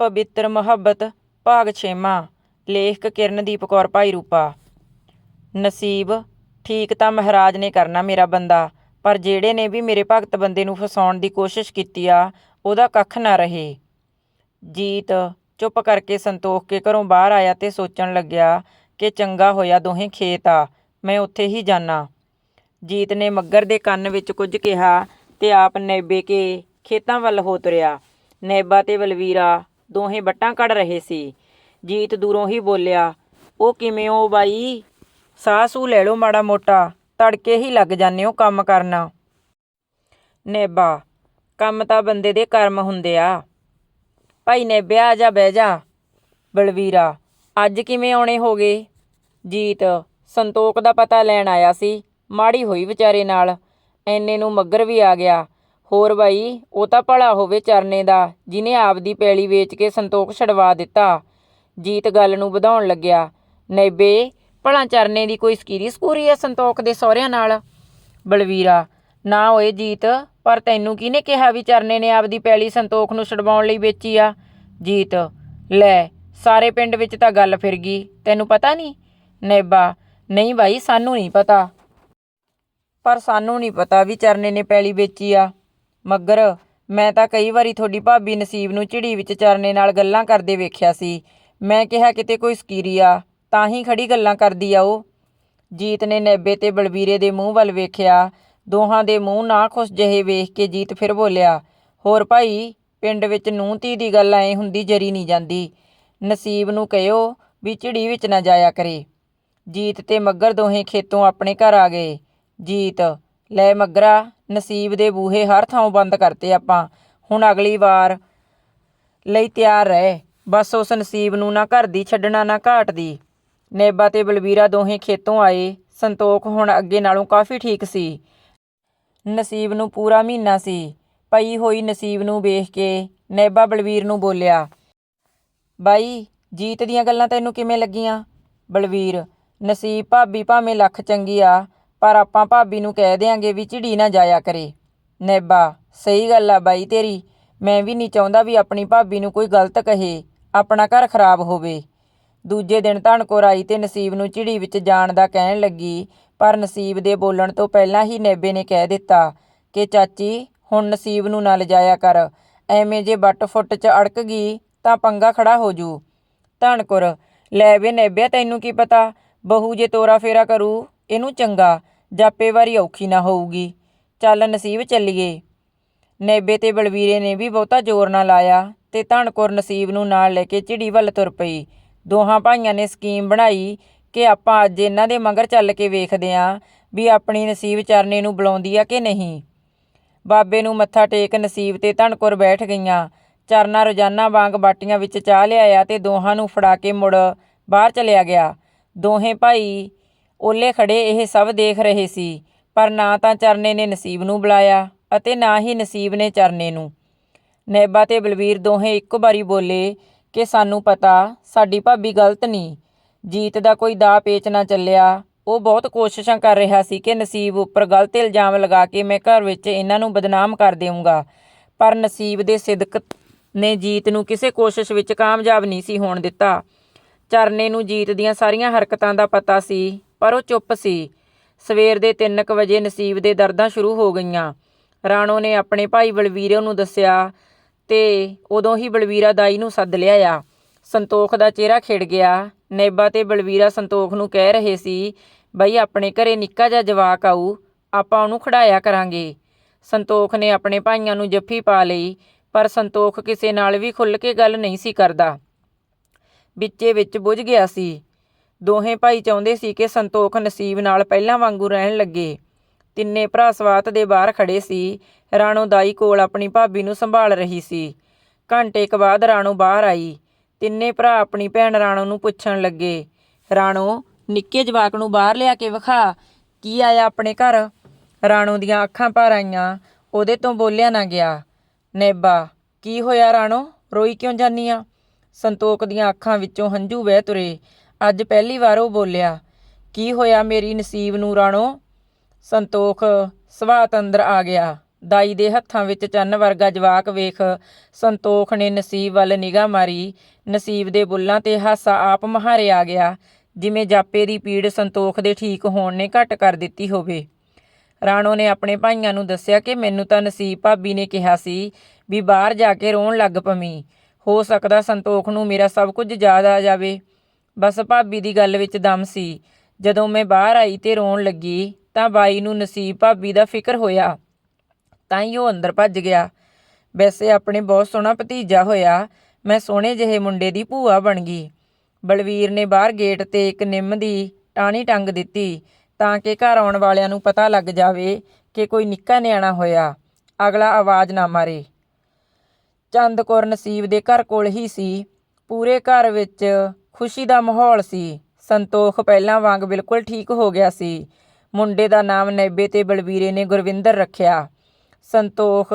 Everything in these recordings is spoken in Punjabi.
ਪਵਿੱਤਰ ਮੁਹੱਬਤ ਭਾਗ ਛੇਵਾਂ, ਲੇਖਕ ਕਿਰਨਦੀਪ ਕੌਰ ਭਾਈ ਰੂਪਾ। ਨਸੀਬ, ਠੀਕ ਤਾਂ ਮਹਾਰਾਜ ਨੇ ਕਰਨਾ ਮੇਰਾ ਬੰਦਾ, ਪਰ ਜਿਹੜੇ ਨੇ ਵੀ ਮੇਰੇ ਭਗਤ ਬੰਦੇ ਨੂੰ ਫਸਾਉਣ ਦੀ ਕੋਸ਼ਿਸ਼ ਕੀਤੀ ਆ, ਉਹਦਾ ਕੱਖ ਨਾ ਰਹੇ। ਜੀਤ ਚੁੱਪ ਕਰਕੇ ਸੰਤੋਖ ਕੇ ਘਰੋਂ ਬਾਹਰ ਆਇਆ ਤੇ ਸੋਚਣ ਲੱਗਿਆ ਕਿ ਚੰਗਾ ਹੋਇਆ ਦੋਹੇ ਖੇਤ ਆ, ਮੈਂ ਉੱਥੇ ਹੀ ਜਾਣਾ ਜੀਤ ਨੇ ਮੱਗਰ ਦੇ ਕੰਨ ਵਿੱਚ ਕੁਝ ਕਿਹਾ ਤੇ ਆਪ ਨੇਬੇ ਕੇ ਖੇਤਾਂ ਵੱਲ ਹੋ ਤੁਰਿਆ। ਨੇਬਾ ਤੇ ਬਲਵੀਰਾ ਦੋਹੇ ਵੱਟਾਂ ਕੱਢ ਰਹੇ ਸੀ। ਜੀਤ ਦੂਰੋਂ ਹੀ ਬੋਲਿਆ, ਉਹ ਕਿਵੇਂ ਹੋ ਬਾਈ? ਸਾਹ ਸੂ ਲੈ ਲਓ ਮਾੜਾ ਮੋਟਾ, ਤੜਕੇ ਹੀ ਲੱਗ ਜਾਂਦੇ ਹੋ ਕੰਮ ਕਰਨਾ। ਨੇਬਾ, ਕੰਮ ਤਾਂ ਬੰਦੇ ਦੇ ਕਰਮ ਹੁੰਦੇ ਆ। ਭਾਈ ਨੇਬਿਆ ਆ ਜਾ, ਬਹਿ ਜਾ। ਬਲਵੀਰਾ, ਅੱਜ ਕਿਵੇਂ ਆਉਣੇ ਹੋਗੇ ਜੀਤ, ਸੰਤੋਖ ਦਾ ਪਤਾ ਲੈਣ ਆਇਆ ਸੀ। ਮਾੜੀ ਹੋਈ ਵਿਚਾਰੇ ਨਾਲ। ਐਨੇ ਨੂੰ ਮੱਗਰ ਵੀ ਆ ਗਿਆ। ਹੋਰ ਬਾਈ, ਉਹ ਤਾਂ ਭਲਾ ਹੋਵੇ ਚਰਨੇ ਦਾ ਜਿਨੇ ਆਪਦੀ ਪੈਲੀ ਵੇਚ ਕੇ ਸੰਤੋਖ ਛਡਵਾ ਦਿੱਤਾ। ਜੀਤ ਗੱਲ ਨੂੰ ਵਧਾਉਣ ਲੱਗਿਆ। ਨੈਬੇ ਭਲਾ ਚਰਨੇ ਦੀ ਕੋਈ ਸਕੀਰੀ ਸਕੂਰੀ ਆ ਸੰਤੋਖ ਦੇ ਸਹੁਰਿਆਂ ਨਾਲ? ਬਲਵੀਰਾ, ਨਾ ਓਏ ਜੀਤ, ਪਰ ਤੈਨੂੰ ਕਿਹਨੇ ਕਿਹਾ ਵੀ ਚਰਨੇ ਨੇ ਆਪਦੀ ਪੈਲੀ ਸੰਤੋਖ ਨੂੰ ਛਡਵਾਉਣ ਲਈ ਵੇਚੀ ਆ? ਜੀਤ, ਲੈ, ਸਾਰੇ ਪਿੰਡ ਵਿੱਚ ਤਾਂ ਗੱਲ ਫਿਰ ਗਈ, ਤੈਨੂੰ ਪਤਾ ਨਹੀਂ? ਨੇਬਾ ਨਹੀਂ ਭਾਈ ਸਾਨੂੰ ਨਹੀਂ ਪਤਾ। ਪਰ ਸਾਨੂੰ ਨਹੀਂ ਪਤਾ ਵੀ ਚਰਨੇ ਨੇ ਪੈਲੀ ਵੇਚੀ ਆ। ਮੱਗਰ, ਮੈਂ ਤਾਂ ਕਈ ਵਾਰੀ ਤੁਹਾਡੀ ਭਾਬੀ ਨਸੀਬ ਨੂੰ ਝਿੜੀ ਵਿੱਚ ਚਰਨੇ ਨਾਲ ਗੱਲਾਂ ਕਰਦੇ ਵੇਖਿਆ ਸੀ। ਮੈਂ ਕਿਹਾ, ਕਿਤੇ ਕੋਈ ਸਕੀਰੀ ਆ, ਤਾਂ ਹੀ ਖੜੀ ਗੱਲਾਂ ਕਰਦੀ ਆ ਉਹ। ਜੀਤ ਨੇ ਨੇਬੇ ਤੇ ਬਲਬੀਰੇ ਦੇ ਮੂੰਹ ਵੱਲ ਵੇਖਿਆ। ਦੋਹਾਂ ਦੇ ਮੂੰਹ ਨਾ ਖੁਸ਼ ਜਿਹੇ ਵੇਖ ਕੇ ਜੀਤ ਫਿਰ ਬੋਲਿਆ, ਹੋਰ ਭਾਈ, ਪਿੰਡ ਵਿੱਚ ਨੂੰਹ ਧੀ ਦੀ ਗੱਲ ਐ ਹੁੰਦੀ ਜਰੀ ਨਹੀਂ ਜਾਂਦੀ। ਨਸੀਬ ਨੂੰ ਕਹਿਓ ਵੀ ਝਿੜੀ ਵਿੱਚ ਨਾ ਜਾਇਆ ਕਰੇ। ਜੀਤ ਤੇ ਮੱਗਰ ਦੋਹੇ ਖੇਤੋਂ ਆਪਣੇ ਘਰ ਆ ਗਏ। ਜੀਤ, ਲੈ ਮੱਗਰਾ ਨਸੀਬ ਦੇ ਬੂਹੇ ਹਰ ਥਾਂ ਬੰਦ ਕਰਤੇ ਆਪਾਂ। ਹੁਣ ਅਗਲੀ ਵਾਰ ਲਈ ਤਿਆਰ ਰਹਿ। ਬਸ ਉਸ ਨਸੀਬ ਨੂੰ ਨਾ ਘਰ ਦੀ ਛੱਡਣਾ, ਨਾ ਘਾਟ ਦੀ। ਨੇਬਾ ਤੇ ਬਲਬੀਰਾ ਦੋਹੇ ਖੇਤੋਂ ਆਏ। ਸੰਤੋਖ ਹੁਣ ਅੱਗੇ ਨਾਲੋਂ ਕਾਫੀ ਠੀਕ ਸੀ। ਨਸੀਬ ਨੂੰ ਪੂਰਾ ਮਹੀਨਾ ਸੀ। ਪਈ ਹੋਈ ਨਸੀਬ ਨੂੰ ਵੇਖ ਕੇ ਨੇਬਾ ਬਲਵੀਰ ਨੂੰ ਬੋਲਿਆ, ਬਾਈ, ਜੀਤ ਦੀਆਂ ਗੱਲਾਂ ਤੈਨੂੰ ਕਿਵੇਂ ਲੱਗੀਆਂ? ਬਲਵੀਰ, ਨਸੀਬ ਭਾਬੀ ਭਾਵੇਂ ਲੱਖ ਚੰਗੀ ਆ ਪਰ ਆਪਾਂ ਭਾਬੀ ਨੂੰ ਕਹਿ ਦਿਆਂਗੇ ਵੀ ਝਿੜੀ ਨਾ ਜਾਇਆ ਕਰੇ। ਨੇਬਾ, ਸਹੀ ਗੱਲ ਆ ਬਾਈ ਤੇਰੀ। ਮੈਂ ਵੀ ਨਹੀਂ ਚਾਹੁੰਦਾ ਵੀ ਆਪਣੀ ਭਾਬੀ ਨੂੰ ਕੋਈ ਗਲਤ ਕਹੇ, ਆਪਣਾ ਘਰ ਖਰਾਬ ਹੋਵੇ। ਦੂਜੇ ਦਿਨ ਧਣਕੋਰ ਆਈ ਤੇ ਨਸੀਬ ਨੂੰ ਝਿੜੀ ਵਿੱਚ ਜਾਣ ਦਾ ਕਹਿਣ ਲੱਗੀ, ਪਰ ਨਸੀਬ ਦੇ ਬੋਲਣ ਤੋਂ ਪਹਿਲਾਂ ਹੀ ਨੇਬੇ ਨੇ ਕਹਿ ਦਿੱਤਾ ਕਿ, ਚਾਚੀ, ਹੁਣ ਨਸੀਬ ਨੂੰ ਨਾ ਲਿਜਾਇਆ ਕਰ। ਐਵੇਂ ਜੇ ਬੱਟ ਫੁੱਟ 'ਚ ਅੜਕ ਗਈ ਤਾਂ ਪੰਗਾ ਖੜਾ ਹੋ ਜੂ। ਧਣਕੁਰ, ਲੈ ਵੇ ਨੇਬਿਆ, ਤੈਨੂੰ ਕੀ ਪਤਾ? ਬਹੂ ਜੇ ਤੋਰਾ ਫੇਰਾ ਕਰੂ, ਇਹਨੂੰ ਚੰਗਾ ਜਾਪੇ ਵਾਰੀ ਔਖੀ ਨਾ ਹੋਊਗੀ। ਚੱਲ ਨਸੀਬ ਚੱਲੀਏ। ਨੇਬੇ ਤੇ ਬਲਵੀਰੇ ਨੇ ਵੀ ਬਹੁਤਾ ਜ਼ੋਰ ਨਾ ਲਾਇਆ ਤੇ ਧਣਕੁਰ ਨਸੀਬ ਨੂੰ ਨਾਲ ਲੈ ਕੇ ਝਿੜੀ ਵੱਲ ਤੁਰ ਪਈ। ਦੋਹਾਂ ਭਾਈਆਂ ਨੇ ਸਕੀਮ ਬਣਾਈ ਕਿ ਆਪਾਂ ਅੱਜ ਇਹਨਾਂ ਦੇ ਮਗਰ ਚੱਲ ਕੇ ਵੇਖਦੇ ਆਂ ਵੀ ਆਪਣੀ ਨਸੀਬ ਚਰਨੇ ਨੂੰ ਬੁਲਾਉਂਦੀ ਆ ਕਿ ਨਹੀਂ। ਬਾਬੇ ਨੂੰ ਮੱਥਾ ਟੇਕ ਨਸੀਬ ਤੇ ਧਣਕੁਰ ਬੈਠ ਗਈਆਂ। ਚਰਨਾ ਰੋਜ਼ਾਨਾ ਵਾਂਗ ਬਾਟੀਆਂ ਵਿੱਚ ਚਾਹ ਲਿਆਇਆ ਤੇ ਦੋਹਾਂ ਨੂੰ ਫੜਾ ਕੇ ਮੁੜ ਬਾਹਰ ਚਲਿਆ ਗਿਆ। ਦੋਹੇ ਭਾਈ ਓਲੇ ਖੜੇ ਇਹ ਸਭ ਦੇਖ ਰਹੇ ਸੀ, ਪਰ ਨਾ ਤਾਂ ਚਰਨੇ ਨੇ ਨਸੀਬ ਨੂੰ ਬੁਲਾਇਆ ਅਤੇ ਨਾ ਹੀ ਨਸੀਬ ਨੇ ਚਰਨੇ ਨੂੰ। ਨੈਬਾ ਤੇ ਬਲਵੀਰ ਦੋਹੇ ਇੱਕ ਵਾਰੀ ਬੋਲੇ ਕਿ ਸਾਨੂੰ ਪਤਾ, ਸਾਡੀ ਭਾਬੀ ਗਲਤ ਨਹੀਂ ਜੀਤ ਦਾ ਕੋਈ ਦਾ ਪੇਚ ਨਾ ਚੱਲਿਆ। ਉਹ ਬਹੁਤ ਕੋਸ਼ਿਸ਼ਾਂ ਕਰ ਰਿਹਾ ਸੀ ਕਿ ਨਸੀਬ ਉੱਪਰ ਗਲਤ ਇਲਜ਼ਾਮ ਲਗਾ ਕੇ ਮੈਂ ਘਰ ਵਿੱਚ ਇਹਨਾਂ ਨੂੰ ਬਦਨਾਮ ਕਰ ਦੇਵਾਂਗਾ ਪਰ ਨਸੀਬ ਦੇ ਸਿਦਕ ਨੇ ਜੀਤ ਨੂੰ ਕਿਸੇ ਕੋਸ਼ਿਸ਼ ਵਿੱਚ ਕਾਮਯਾਬ ਨਹੀਂ ਸੀ ਹੋਣ ਦਿੱਤਾ। ਚਰਨੇ ਨੂੰ ਜੀਤ ਦੀਆਂ ਸਾਰੀਆਂ ਹਰਕਤਾਂ ਦਾ ਪਤਾ ਸੀ, ਪਰ ਉਹ ਚੁੱਪ ਸੀ। ਸਵੇਰ ਦੇ 3:00 ਵਜੇ ਨਸੀਬ ਦੇ ਦਰਦਾਂ ਸ਼ੁਰੂ ਹੋ ਗਈਆਂ। ਰਾਣੋ ਨੇ ਆਪਣੇ ਭਾਈ ਬਲਵੀਰੇ ਨੂੰ ਦੱਸਿਆ ਤੇ ਉਦੋਂ ਹੀ ਬਲਵੀਰਾ ਦਾਈ ਨੂੰ ਸੱਦ ਲਿਆਇਆ ਸੰਤੋਖ ਦਾ ਚਿਹਰਾ ਖਿੜ ਗਿਆ। ਨੇਬਾ ਤੇ ਬਲਵੀਰਾ ਸੰਤੋਖ ਨੂੰ ਕਹਿ ਰਹੇ ਸੀ, ਬਈ ਆਪਣੇ ਘਰੇ ਨਿੱਕਾ ਜਿਹਾ ਜਵਾਕ ਆਊ, ਆਪਾਂ ਉਹਨੂੰ ਖੜਾਇਆ ਕਰਾਂਗੇ। ਸੰਤੋਖ ਨੇ ਆਪਣੇ ਭਾਈਆਂ ਨੂੰ ਜੱਫੀ ਪਾ ਲਈ, ਪਰ ਸੰਤੋਖ ਕਿਸੇ ਨਾਲ ਵੀ ਖੁੱਲ੍ਹ ਕੇ ਗੱਲ ਨਹੀਂ ਸੀ ਕਰਦਾ। ਵਿੱਚੇ ਵਿੱਚ ਬੁੱਝ ਗਿਆ ਸੀ। ਦੋਹੇ ਭਾਈ ਚਾਹੁੰਦੇ ਸੀ ਕਿ ਸੰਤੋਖ ਨਸੀਬ ਨਾਲ ਪਹਿਲਾਂ ਵਾਂਗੂ ਰਹਿਣ ਲੱਗੇ। ਤਿੰਨੇ ਭਰਾ ਸਵਾਤ ਦੇ ਬਾਹਰ ਖੜੇ ਸੀ। ਰਾਣੋ ਦਾਈ ਕੋਲ ਆਪਣੀ ਭਾਬੀ ਨੂੰ ਸੰਭਾਲ ਰਹੀ ਸੀ। ਘੰਟੇ ਕੁ ਬਾਅਦ ਰਾਣੋ ਬਾਹਰ ਆਈ। ਤਿੰਨੇ ਭਰਾ ਆਪਣੀ ਭੈਣ ਰਾਣੋ ਨੂੰ ਪੁੱਛਣ ਲੱਗੇ, ਰਾਣੋ, ਨਿੱਕੇ ਜਵਾਕ ਨੂੰ ਬਾਹਰ ਲਿਆ ਕੇ ਵਿਖਾ। ਕੀ ਆਇਆ ਆਪਣੇ ਘਰ? ਰਾਣੋ ਦੀਆਂ ਅੱਖਾਂ ਭਰ ਆਈਆਂ। ਉਹਦੇ ਤੋਂ ਬੋਲਿਆ ਨਾ ਗਿਆ, ਨੇਬਾ, ਕੀ ਹੋਇਆ ਰਾਣੋ? ਰੋਈ ਕਿਉਂ ਜਾਨੀ ਆ? ਸੰਤੋਖ ਦੀਆਂ ਅੱਖਾਂ ਵਿੱਚੋਂ ਹੰਝੂ ਵਹਿ ਤੁਰੇ। ਅੱਜ ਪਹਿਲੀ ਵਾਰ ਉਹ ਬੋਲਿਆ, ਕੀ ਹੋਇਆ ਮੇਰੀ ਨਸੀਬ ਨੂੰ ਰਾਣੋ? ਸੰਤੋਖ ਸਵਾਤ ਅੰਦਰ ਆ ਗਿਆ। ਦਾਈ ਦੇ ਹੱਥਾਂ ਵਿੱਚ ਚੰਨ ਵਰਗਾ ਜਵਾਕ ਵੇਖ ਸੰਤੋਖ ਨੇ ਨਸੀਬ ਵੱਲ ਨਿਗਾਹ ਮਾਰੀ। ਨਸੀਬ ਦੇ ਬੁੱਲਾਂ ਤੇ ਹਾਸਾ ਆਪ ਮਹਾਰੇ ਆ ਗਿਆ, ਜਿਵੇਂ ਜਾਪੇ ਦੀ ਪੀੜ ਸੰਤੋਖ ਦੇ ਠੀਕ ਹੋਣ ਨੇ ਘਟ ਕਰ ਦਿੱਤੀ ਹੋਵੇ। ਰਾਣੋ ਨੇ ਆਪਣੇ ਭਾਈਆਂ ਨੂੰ ਦੱਸਿਆ ਕਿ ਮੈਨੂੰ ਤਾਂ ਨਸੀਬ ਭਾਬੀ ਨੇ ਕਿਹਾ ਸੀ ਵੀ ਬਾਹਰ ਜਾ ਕੇ ਰੋਣ ਲੱਗ ਪਵੀਂ। ਹੋ ਸਕਦਾ ਸੰਤੋਖ ਨੂੰ ਮੇਰਾ ਸਭ ਕੁਝ ਯਾਦ ਆ ਜਾਵੇ। ਬਸ ਭਾਬੀ ਦੀ ਗੱਲ ਵਿੱਚ ਦਮ ਸੀ। ਜਦੋਂ ਮੈਂ ਬਾਹਰ ਆਈ ਤੇ ਰੋਣ ਲੱਗੀ, ਤਾਂ ਬਾਈ ਨੂੰ ਨਸੀਬ ਭਾਬੀ ਦਾ ਫਿਕਰ ਹੋਇਆ। ਤਾਂ ਹੀ ਉਹ ਅੰਦਰ ਭੱਜ ਗਿਆ। ਵੈਸੇ ਆਪਣੇ ਬਹੁਤ ਸੋਹਣਾ ਭਤੀਜਾ ਹੋਇਆ, ਮੈਂ ਸੋਹਣੇ ਜਿਹੇ ਮੁੰਡੇ ਦੀ ਭੂਆ ਬਣ ਗਈ। ਬਲਵੀਰ ਨੇ ਬਾਹਰ ਗੇਟ ਤੇ ਇੱਕ ਨਿੰਮ ਦੀ ਟਾਹਣੀ ਟੰਗ ਦਿੱਤੀ, ਤਾਂ ਕਿ ਘਰ ਆਉਣ ਵਾਲਿਆਂ ਨੂੰ ਪਤਾ ਲੱਗ ਜਾਵੇ ਕਿ ਕੋਈ ਨਿੱਕਾ ਨਿਆਣਾ ਹੋਇਆ। ਅਗਲਾ ਆਵਾਜ਼ ਨਾ ਮਾਰੇ। ਚੰਦ ਕੌਰ ਨਸੀਬ ਦੇ ਘਰ ਕੋਲ ਹੀ ਸੀ। ਪੂਰੇ ਘਰ ਵਿੱਚ ਖੁਸ਼ੀ ਦਾ ਮਾਹੌਲ ਸੀ। ਸੰਤੋਖ ਪਹਿਲਾਂ ਵਾਂਗ ਬਿਲਕੁਲ ਠੀਕ ਹੋ ਗਿਆ ਸੀ। ਮੁੰਡੇ ਦਾ ਨਾਮ ਨੈਬੇ ਤੇ ਬਲਬੀਰੇ ਨੇ ਗੁਰਵਿੰਦਰ ਰੱਖਿਆ। ਸੰਤੋਖ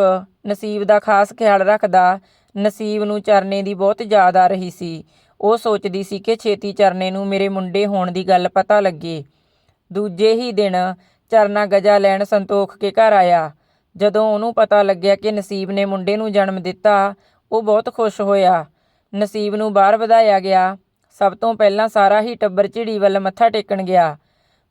ਨਸੀਬ ਦਾ ਖਾਸ ਖਿਆਲ ਰੱਖਦਾ ਨਸੀਬ ਨੂੰ ਚਰਨੇ ਦੀ ਬਹੁਤ ਯਾਦ ਆ ਰਹੀ ਸੀ। ਉਹ ਸੋਚਦੀ ਸੀ ਕਿ ਛੇਤੀ ਚਰਨੇ ਨੂੰ ਮੇਰੇ ਮੁੰਡੇ ਹੋਣ ਦੀ ਗੱਲ ਪਤਾ ਲੱਗੇ। ਦੂਜੇ ਹੀ ਦਿਨ ਚਰਨਾ ਗਜਾ ਲੈਣ ਸੰਤੋਖ ਕੇ ਘਰ ਆਇਆ। ਜਦੋਂ ਉਹਨੂੰ ਪਤਾ ਲੱਗਿਆ ਕਿ ਨਸੀਬ ਨੇ ਮੁੰਡੇ ਨੂੰ ਜਨਮ ਦਿੱਤਾ, ਉਹ ਬਹੁਤ ਖੁਸ਼ ਹੋਇਆ। ਨਸੀਬ ਨੂੰ ਬਾਹਰ ਵਧਾਇਆ ਗਿਆ। ਸਭ ਤੋਂ ਪਹਿਲਾਂ ਸਾਰਾ ਹੀ ਟੱਬਰ ਝਿੜੀ ਵੱਲ ਮੱਥਾ ਟੇਕਣ ਗਿਆ।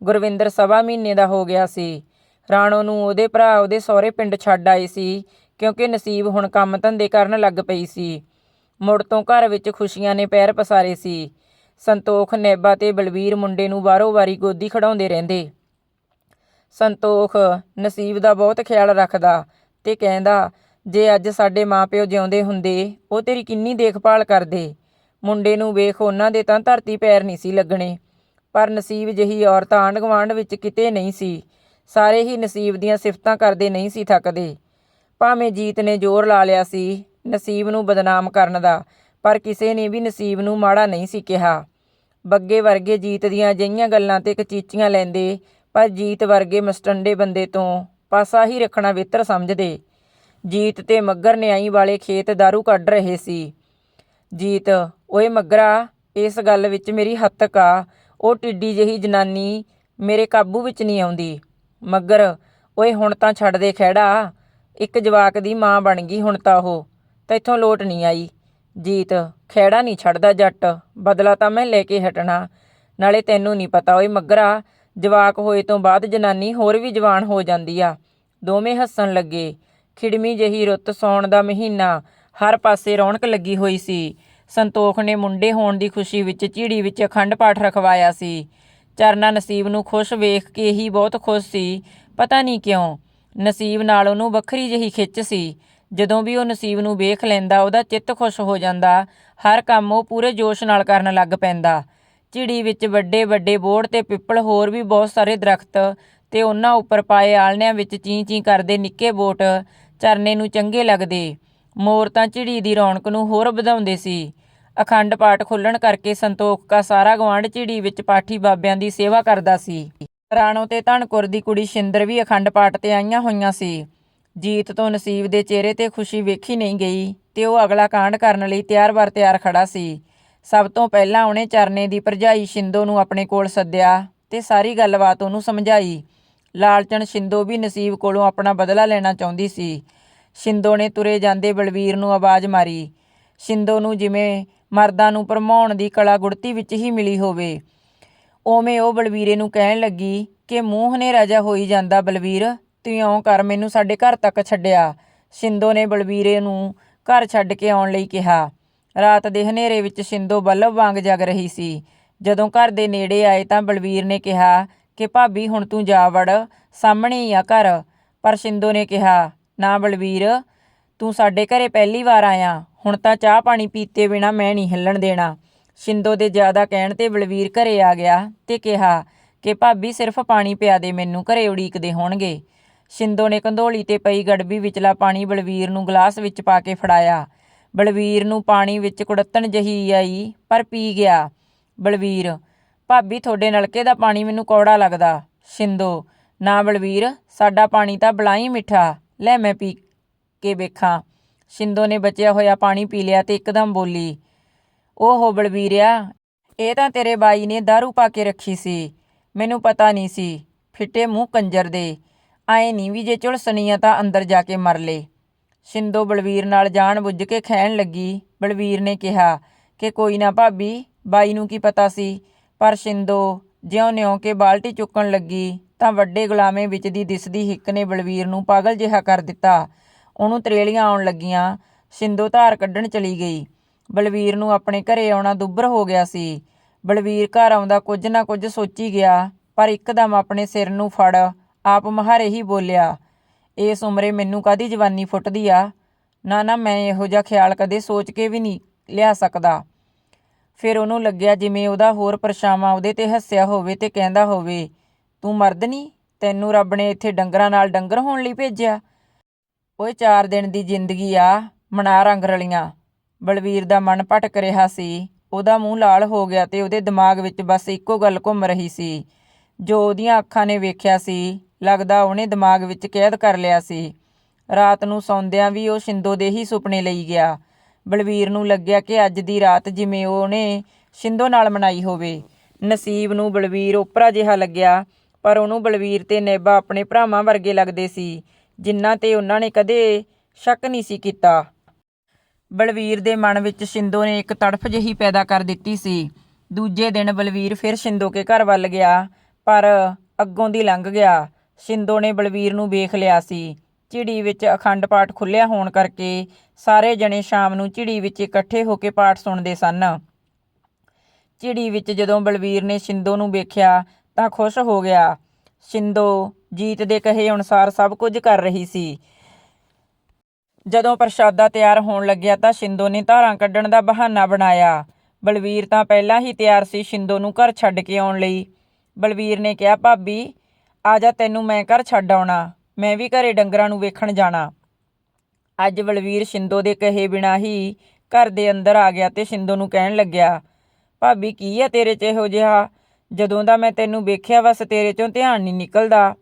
ਗੁਰਵਿੰਦਰ ਸਵਾ ਮਹੀਨੇ ਦਾ ਹੋ ਗਿਆ ਸੀ। ਰਾਣੋ ਨੂੰ ਉਹਦੇ ਭਰਾ, ਉਹਦੇ ਸਹੁਰੇ ਪਿੰਡ ਛੱਡ ਆਏ ਸੀ, ਕਿਉਂਕਿ ਨਸੀਬ ਹੁਣ ਕੰਮ ਧੰਦੇ ਕਰਨ ਲੱਗ ਪਈ ਸੀ। ਮੁੜ ਤੋਂ ਘਰ ਵਿੱਚ ਖੁਸ਼ੀਆਂ ਨੇ ਪੈਰ ਪਸਾਰੇ ਸੀ। ਸੰਤੋਖ ਨੇਬਾ ਤੇ ਬਲਵੀਰ ਮੁੰਡੇ ਨੂੰ ਬਾਰੋ ਵਾਰੀ ਗੋਦੀ ਖੜਾਉਂਦੇ ਰਹਿੰਦੇ। ਸੰਤੋਖ ਨਸੀਬ ਦਾ ਬਹੁਤ ਖਿਆਲ ਰੱਖਦਾ ਤੇ ਕਹਿੰਦਾ, ਜੇ ਅੱਜ ਸਾਡੇ ਮਾਪਿਓ ਜਿਉਂਦੇ ਹੁੰਦੇ, ਉਹ ਤੇਰੀ ਕਿੰਨੀ ਦੇਖਭਾਲ ਕਰਦੇ। ਮੁੰਡੇ ਨੂੰ ਵੇਖ ਉਹਨਾਂ ਦੇ ਤਾਂ ਧਰਤੀ ਪੈਰ ਨਹੀਂ ਸੀ ਲੱਗਣੇ, ਪਰ ਨਸੀਬ ਜਹੀ ਔਰਤਾਂ ਆਂਢ ਗੁਆਂਢ ਵਿੱਚ ਕਿਤੇ ਨਹੀਂ ਸੀ। ਸਾਰੇ ਹੀ ਨਸੀਬ ਦੀਆਂ ਸਿਫਤਾਂ ਕਰਦੇ ਨਹੀਂ ਸੀ ਥੱਕਦੇ। ਭਾਵੇਂ ਜੀਤ ਨੇ ਜ਼ੋਰ ਲਾ ਲਿਆ ਸੀ ਨਸੀਬ ਨੂੰ ਬਦਨਾਮ ਕਰਨ ਦਾ, ਪਰ ਕਿਸੇ ਨੇ ਵੀ ਨਸੀਬ ਨੂੰ ਮਾੜਾ ਨਹੀਂ ਸੀ ਕਿਹਾ। ਬੱਗੇ ਵਰਗੇ ਜੀਤ ਦੀਆਂ ਅਜਿਹੀਆਂ ਗੱਲਾਂ ਤੇ ਕਚੀਚੀਆਂ ਲੈਂਦੇ ਪਰ ਜੀਤ ਵਰਗੇ ਮਸਟੰਡੇ ਬੰਦੇ ਤੋਂ ਪਾਸਾ ਹੀ ਰੱਖਣਾ ਬਿਹਤਰ ਸਮਝਦੇ। ਜੀਤ ਤੇ ਮੱਗਰ ਨਿਆਈ ਵਾਲੇ ਖੇਤ ਦਾਰੂ ਕੱਢ ਰਹੇ ਸੀ। ਜੀਤ, ਓਏ ਮੱਗਰਾ, ਇਸ ਗੱਲ ਵਿੱਚ ਮੇਰੀ ਹੱਤਕ ਕਾ। ਉਹ ਟਿੱਡੀ ਜਿਹੀ ਜਨਾਨੀ ਮੇਰੇ ਕਾਬੂ ਵਿੱਚ ਨਹੀਂ ਆਉਂਦੀ। ਮੱਗਰ, ਓਏ ਹੁਣ ਤਾਂ ਛੱਡ ਦੇ ਖਹਿੜਾ। ਇੱਕ ਜਵਾਕ ਦੀ ਮਾਂ ਬਣ ਗਈ ਹੁਣ ਤਾਂ ਉਹ। ਤੈਥੋਂ ਲੋਟ ਨਹੀਂ ਆਈ। ਜੀਤ, ਖਹਿੜਾ ਨਹੀਂ ਛੱਡਦਾ ਜੱਟ। ਬਦਲਾ ਤਾਂ ਮੈਂ ਲੈ ਕੇ ਹਟਣਾ। ਨਾਲੇ ਤੈਨੂੰ ਨਹੀਂ ਪਤਾ। ਓਏ ਮੱਗਰਾ ਜਵਾਕ ਹੋਏ ਤੋਂ ਬਾਅਦ ਜਨਾਨੀ ਹੋਰ ਵੀ ਜਵਾਨ ਹੋ ਜਾਂਦੀ ਆ। ਦੋਵੇਂ ਹੱਸਣ ਲੱਗੇ। ਖਿੜਮੀ ਜਹੀ ਰੁੱਤ ਸੌਣ ਦਾ ਮਹੀਨਾ ਹਰ ਪਾਸੇ ਰੌਣਕ ਲੱਗੀ ਹੋਈ ਸੀ। ਸੰਤੋਖ ਨੇ ਮੁੰਡੇ ਹੋਣ ਦੀ ਖੁਸ਼ੀ ਵਿੱਚ ਝੀੜੀ ਵਿੱਚ ਅਖੰਡ ਪਾਠ ਰਖਵਾਇਆ ਸੀ। ਚਰਨਾ ਨਸੀਬ ਨੂੰ ਖੁਸ਼ ਵੇਖ ਕੇ ਹੀ ਬਹੁਤ ਖੁਸ਼ ਸੀ। ਪਤਾ ਨਹੀਂ ਕਿਉਂ, ਨਸੀਬ ਨਾਲ ਉਹਨੂੰ ਵੱਖਰੀ ਜਿਹੀ ਖਿੱਚ ਸੀ। ਜਦੋਂ ਵੀ ਉਹ ਨਸੀਬ ਨੂੰ ਵੇਖ ਲੈਂਦਾ, ਉਹਦਾ ਚਿੱਤ ਖੁਸ਼ ਹੋ ਜਾਂਦਾ। ਹਰ ਕੰਮ ਉਹ ਪੂਰੇ ਜੋਸ਼ ਨਾਲ ਕਰਨ ਲੱਗ ਪੈਂਦਾ। ਝਿੜੀ ਵਿੱਚ ਵੱਡੇ ਵੱਡੇ ਬੋੜ ਤੇ ਪਿੱਪਲ, ਹੋਰ ਵੀ ਬਹੁਤ ਸਾਰੇ ਦਰਖਤ ਤੇ ਉਹਨਾਂ ਉੱਪਰ ਪਾਏ ਆਲਣਿਆਂ ਵਿੱਚ ਚੀਂ ਚੀਂ ਕਰਦੇ ਨਿੱਕੇ ਬੋਟ ਚਰਨੇ ਨੂੰ ਚੰਗੇ ਲੱਗਦੇ। ਮੋਰ ਤਾਂ ਝਿੜੀ ਦੀ ਰੌਣਕ ਨੂੰ ਹੋਰ ਵਧਾਉਂਦੇ ਸੀ। ਅਖੰਡ ਪਾਠ ਖੁੱਲਣ ਕਰਕੇ ਸੰਤੋਖ ਦਾ ਸਾਰਾ ਗਵਾਂਢ ਝਿੜੀ ਵਿੱਚ ਪਾਠੀ ਬਾਬਿਆਂ ਦੀ ਸੇਵਾ ਕਰਦਾ ਸੀ। ਰਾਣੋ ਤੇ ਧਨਕੁਰ ਦੀ ਕੁੜੀ ਸ਼ਿੰਦਰ ਵੀ ਅਖੰਡ ਪਾਠ ਤੇ ਆਈਆਂ ਹੋਈਆਂ ਸੀ। ਜੀਤ ਤੋਂ ਨਸੀਬ ਦੇ ਚਿਹਰੇ ਤੇ ਖੁਸ਼ੀ ਵੇਖੀ ਨਹੀਂ ਗਈ ਤੇ ਉਹ ਅਗਲਾ ਕਾਂਡ ਕਰਨ ਲਈ ਤਿਆਰ-ਬਰ ਤਿਆਰ ਖੜਾ ਸੀ। ਸਭ ਤੋਂ ਪਹਿਲਾਂ ਉਹਨੇ ਚਰਨੇ ਦੀ ਭਰਜਾਈ ਸ਼ਿੰਦੋ ਨੂੰ ਆਪਣੇ ਕੋਲ ਸੱਦਿਆ ਤੇ ਸਾਰੀ ਗੱਲਬਾਤ ਉਹਨੂੰ ਸਮਝਾਈ। ਲਾਲਚਣ ਸ਼ਿੰਦੋ ਵੀ ਨਸੀਬ ਕੋਲੋਂ ਆਪਣਾ ਬਦਲਾ ਲੈਣਾ ਚਾਹੁੰਦੀ ਸੀ। ਸ਼ਿੰਦੋ ਨੇ ਤੁਰੇ ਜਾਂਦੇ ਬਲਵੀਰ ਨੂੰ ਆਵਾਜ਼ ਮਾਰੀ। ਸ਼ਿੰਦੋ ਨੂੰ ਜਿਵੇਂ ਮਰਦਾਂ ਨੂੰ ਭਰਮਾਉਣ ਦੀ ਕਲਾ ਗੁੜਤੀ ਵਿੱਚ ਹੀ ਮਿਲੀ ਹੋਵੇ। ਉਵੇਂ ਉਹ ਬਲਵੀਰੇ ਨੂੰ ਕਹਿਣ ਲੱਗੀ ਕਿ ਮੂੰਹ ਨੇ ਰਾਜਾ ਹੋਈ ਜਾਂਦਾ ਬਲਵੀਰ, ਤੂੰ ਇਉਂ ਕਰ, ਮੈਨੂੰ ਸਾਡੇ ਘਰ ਤੱਕ ਛੱਡਿਆ। ਸ਼ਿੰਦੋ ਨੇ ਬਲਵੀਰੇ ਨੂੰ ਘਰ ਛੱਡ ਕੇ ਆਉਣ ਲਈ ਕਿਹਾ। ਰਾਤ ਦੇ ਹਨੇਰੇ ਵਿੱਚ ਸ਼ਿੰਦੋ ਬੱਲਬ ਵਾਂਗ ਜਗ ਰਹੀ ਸੀ। ਜਦੋਂ ਘਰ ਦੇ ਨੇੜੇ ਆਏ ਤਾਂ ਬਲਵੀਰ ਨੇ ਕਿਹਾ ਕਿ, ਭਾਬੀ, ਹੁਣ ਤੂੰ ਜਾ ਵੜ, ਸਾਹਮਣੇ ਹੀ ਆ ਘਰ। ਪਰ ਸ਼ਿੰਦੋ ਨੇ ਕਿਹਾ, ਨਾ ਬਲਵੀਰ, ਤੂੰ ਸਾਡੇ ਘਰੇ ਪਹਿਲੀ ਵਾਰ ਆਇਆ। ਹੁਣ ਤਾਂ ਚਾਹ ਪਾਣੀ ਪੀਤੇ ਬਿਨਾ ਮੈਂ ਨਹੀਂ ਹਿੱਲਣ ਦੇਣਾ। ਸ਼ਿੰਦੋ ਦੇ ਜ਼ਿਆਦਾ ਕਹਿਣ ਤੇ ਬਲਵੀਰ ਘਰੇ ਆ ਗਿਆ ਤੇ ਕਿਹਾ ਕਿ, ਭਾਬੀ, ਸਿਰਫ ਪਾਣੀ ਪਿਆ ਦੇ, ਮੈਨੂੰ ਘਰੇ ਉਡੀਕਦੇ ਹੋਣਗੇ। ਸ਼ਿੰਦੋ ਨੇ ਕੰਧੋਲੀ ਤੇ ਪਈ ਗੜਬੀ ਵਿਚਲਾ ਪਾਣੀ ਬਲਵੀਰ ਨੂੰ ਗਲਾਸ ਵਿੱਚ ਪਾ ਕੇ ਫੜਾਇਆ। ਬਲਵੀਰ ਨੂੰ ਪਾਣੀ ਵਿੱਚ ਕੁੜੱਤਣ ਜਹੀ ਆਈ, ਪਰ ਪੀ ਗਿਆ। ਬਲਵੀਰ, ਭਾਬੀ ਤੁਹਾਡੇ ਨਲਕੇ ਦਾ ਪਾਣੀ ਮੈਨੂੰ ਕੌੜਾ ਲੱਗਦਾ। ਸ਼ਿੰਦੋ, ਨਾ ਬਲਵੀਰ, ਸਾਡਾ ਪਾਣੀ ਤਾਂ ਬਲਾਈ ਮਿੱਠਾ। ਲੈ ਮੈਂ ਪੀ ਕੇ ਵੇਖਾਂ। ਸ਼ਿੰਦੋ ਨੇ ਬਚਿਆ ਹੋਇਆ ਪਾਣੀ ਪੀ ਲਿਆ ਤੇ ਇੱਕਦਮ ਬੋਲੀ, ਓਹੋ ਬਲਵੀਰਿਆ, ਇਹ ਤਾਂ ਤੇਰੇ ਬਾਈ ਨੇ ਦਾਰੂ ਪਾ ਕੇ ਰੱਖੀ ਸੀ। ਮੈਨੂੰ ਪਤਾ ਨਹੀਂ ਸੀ। ਫਿੱਟੇ ਮੂੰਹ ਕੰਜਰ ਦੇ। ਆਏ ਨਹੀਂ ਵੀ ਜੇ ਝੁਲਸਣੀ ਆ ਤਾਂ ਅੰਦਰ ਜਾ ਕੇ ਮਰ ਲੇ। ਸ਼ਿੰਦੋ ਬਲਵੀਰ ਨਾਲ ਜਾਣ ਬੁੱਝ ਕੇ ਖਹਿਣ ਲੱਗੀ। ਬਲਵੀਰ ਨੇ ਕਿਹਾ ਕਿ ਕੋਈ ਨਾ ਭਾਬੀ, ਬਾਈ ਨੂੰ ਕੀ ਪਤਾ ਸੀ? ਪਰ ਸ਼ਿੰਦੋ ਜਿਉਂ ਨਿਉਂ ਕੇ ਬਾਲਟੀ ਚੁੱਕਣ ਲੱਗੀ ਤਾਂ ਵੱਡੇ ਗੁਲਾਮੇ ਵਿੱਚ ਦੀ ਦਿਸਦੀ ਹਿੱਕ ਨੇ ਬਲਵੀਰ ਨੂੰ ਪਾਗਲ ਜਿਹਾ ਕਰ ਦਿੱਤਾ। ਉਹਨੂੰ ਤਰੇਲੀਆਂ ਆਉਣ ਲੱਗੀਆਂ। ਸ਼ਿੰਦੋ ਧਾਰ ਕੱਢਣ ਚਲੀ ਗਈ। ਬਲਵੀਰ ਨੂੰ ਆਪਣੇ ਘਰੇ ਆਉਣਾ ਦੁੱਬਰ ਹੋ ਗਿਆ ਸੀ। ਬਲਵੀਰ ਘਰ ਆਉਂਦਾ ਕੁਝ ਨਾ ਕੁਝ ਸੋਚੀ ਗਿਆ, ਪਰ ਇੱਕਦਮ ਆਪਣੇ ਸਿਰ ਨੂੰ ਫੜ, ਆਪ ਮਹਾਰੇ ਹੀ ਬੋਲਿਆ ਇਸ ਉਮਰੇ ਮੈਨੂੰ ਕਾਦੀ ਜਵਾਨੀ ਫੁੱਟਦੀ ਆ? ਨਾ ਨਾ ਮੈਂ ਇਹੋ ਜਿਹਾ ਖਿਆਲ ਕਦੇ ਸੋਚ ਕੇ ਵੀ ਨਹੀਂ ਲਿਆ ਸਕਦਾ। ਫਿਰ ਉਹਨੂੰ ਲੱਗਿਆ ਜਿਵੇਂ ਉਹਦਾ ਹੋਰ ਪਰਛਾਵਾਂ ਉਹਦੇ ਤੇ ਹੱਸਿਆ ਹੋਵੇ ਤੇ ਕਹਿੰਦਾ ਹੋਵੇ, ਤੂੰ ਮਰਦ ਨਹੀਂ ਤੈਨੂੰ ਰੱਬ ਨੇ ਇੱਥੇ ਡੰਗਰਾਂ ਨਾਲ ਡੰਗਰ ਹੋਣ ਲਈ ਭੇਜਿਆ? ਓਏ ਚਾਰ ਦਿਨ ਦੀ ਜ਼ਿੰਦਗੀ ਆ, ਮਨਾ ਰੰਗ ਰਲੀਆਂ। ਬਲਵੀਰ ਦਾ ਮਨ ਭਟਕ ਰਿਹਾ ਸੀ। ਉਹਦਾ ਮੂੰਹ ਲਾਲ ਹੋ ਗਿਆ ਤੇ ਉਹਦੇ ਦਿਮਾਗ ਵਿੱਚ ਬਸ ਇੱਕੋ ਗੱਲ ਘੁੰਮ ਰਹੀ ਸੀ। ਜੋ ਉਹਦੀਆਂ ਅੱਖਾਂ ਨੇ ਵੇਖਿਆ ਸੀ ਲੱਗਦਾ ਉਹਨੇ ਦਿਮਾਗ ਵਿੱਚ ਕੈਦ ਕਰ ਲਿਆ ਸੀ। ਰਾਤ ਨੂੰ ਸੌਂਦਿਆਂ ਵੀ ਉਹ ਸ਼ਿੰਦੋ ਦੇ ਹੀ ਸੁਪਨੇ ਲਈ ਗਿਆ। ਬਲਵੀਰ ਨੂੰ ਲੱਗਿਆ ਕਿ ਅੱਜ ਦੀ ਰਾਤ ਜਿਵੇਂ ਉਹਨੇ ਸ਼ਿੰਦੋ ਨਾਲ ਮਨਾਈ ਹੋਵੇ। ਨਸੀਬ ਨੂੰ ਬਲਵੀਰ ਓਪਰਾ ਜਿਹਾ ਲੱਗਿਆ, ਪਰ ਉਹਨੂੰ ਬਲਵੀਰ ਤੇ ਨੇਬਾ ਆਪਣੇ ਭਰਾਵਾਂ ਵਰਗੇ ਲੱਗਦੇ ਸੀ, ਜਿਨ੍ਹਾਂ ਤੇ ਉਹਨਾਂ ਨੇ ਕਦੇ ਸ਼ੱਕ ਨਹੀਂ ਸੀ ਕੀਤਾ। ਬਲਵੀਰ ਦੇ ਮਨ ਵਿੱਚ ਸ਼ਿੰਦੋ ਨੇ ਇੱਕ ਤੜਫ ਜਿਹੀ ਪੈਦਾ ਕਰ ਦਿੱਤੀ ਸੀ। ਦੂਜੇ ਦਿਨ ਬਲਵੀਰ ਫਿਰ ਸ਼ਿੰਦੋ ਕੇ ਘਰ ਵੱਲ ਗਿਆ, ਪਰ ਅੱਗੋਂ ਦੀ ਲੰਘ ਗਿਆ। ਸ਼ਿੰਦੋ ਨੇ ਬਲਵੀਰ ਨੂੰ ਵੇਖ ਲਿਆ ਸੀ। ਝਿੜੀ ਵਿੱਚ ਅਖੰਡ ਪਾਠ ਖੁੱਲਿਆ ਹੋਣ ਕਰਕੇ ਸਾਰੇ ਜਣੇ ਸ਼ਾਮ ਨੂੰ ਝਿੜੀ ਵਿੱਚ ਇਕੱਠੇ ਹੋ ਕੇ ਪਾਠ ਸੁਣਦੇ ਸਨ। ਝਿੜੀ ਵਿੱਚ ਜਦੋਂ ਬਲਵੀਰ ਨੇ ਸ਼ਿੰਦੋ ਨੂੰ ਵੇਖਿਆ ਤਾਂ ਖੁਸ਼ ਹੋ ਗਿਆ। ਸ਼ਿੰਦੋ ਜੀਤ ਦੇ ਕਹੇ ਅਨੁਸਾਰ ਸਭ ਕੁਝ ਕਰ ਰਹੀ ਸੀ। ਜਦੋਂ ਪ੍ਰਸ਼ਾਦਾ ਤਿਆਰ ਹੋਣ ਲੱਗਿਆ ਤਾਂ ਸ਼ਿੰਦੋ ਨੇ ਧਾਰਾਂ ਕੱਢਣ ਦਾ ਬਹਾਨਾ ਬਣਾਇਆ। ਬਲਵੀਰ ਤਾਂ ਪਹਿਲਾਂ ਹੀ ਤਿਆਰ ਸੀ ਸ਼ਿੰਦੋ ਨੂੰ ਘਰ ਛੱਡ ਕੇ ਆਉਣ ਲਈ। ਬਲਵੀਰ ਨੇ ਕਿਹਾ, ਭਾਬੀ ਆ ਜਾ ਤੈਨੂੰ ਮੈਂ ਘਰ ਛੱਡ ਆਉਣਾ। ਮੈਂ ਵੀ ਘਰੇ ਡੰਗਰਾਂ ਨੂੰ ਵੇਖਣ ਜਾਣਾ। ਅੱਜ ਬਲਵੀਰ ਸ਼ਿੰਦੋ ਦੇ ਕਹੇ ਬਿਨਾ ਹੀ ਘਰ ਦੇ ਅੰਦਰ ਆ ਗਿਆ ਤੇ ਸ਼ਿੰਦੋ ਨੂੰ ਕਹਿਣ ਲੱਗਿਆ, ਭਾਬੀ, ਕੀ ਆ ਤੇਰੇ 'ਚ ਇਹੋ ਜਿਹਾ? ਜਦੋਂ ਦਾ ਮੈਂ ਤੈਨੂੰ ਵੇਖਿਆ ਬਸ ਤੇਰੇ 'ਚੋਂ ਧਿਆਨ ਨਹੀਂ ਨਿਕਲਦਾ।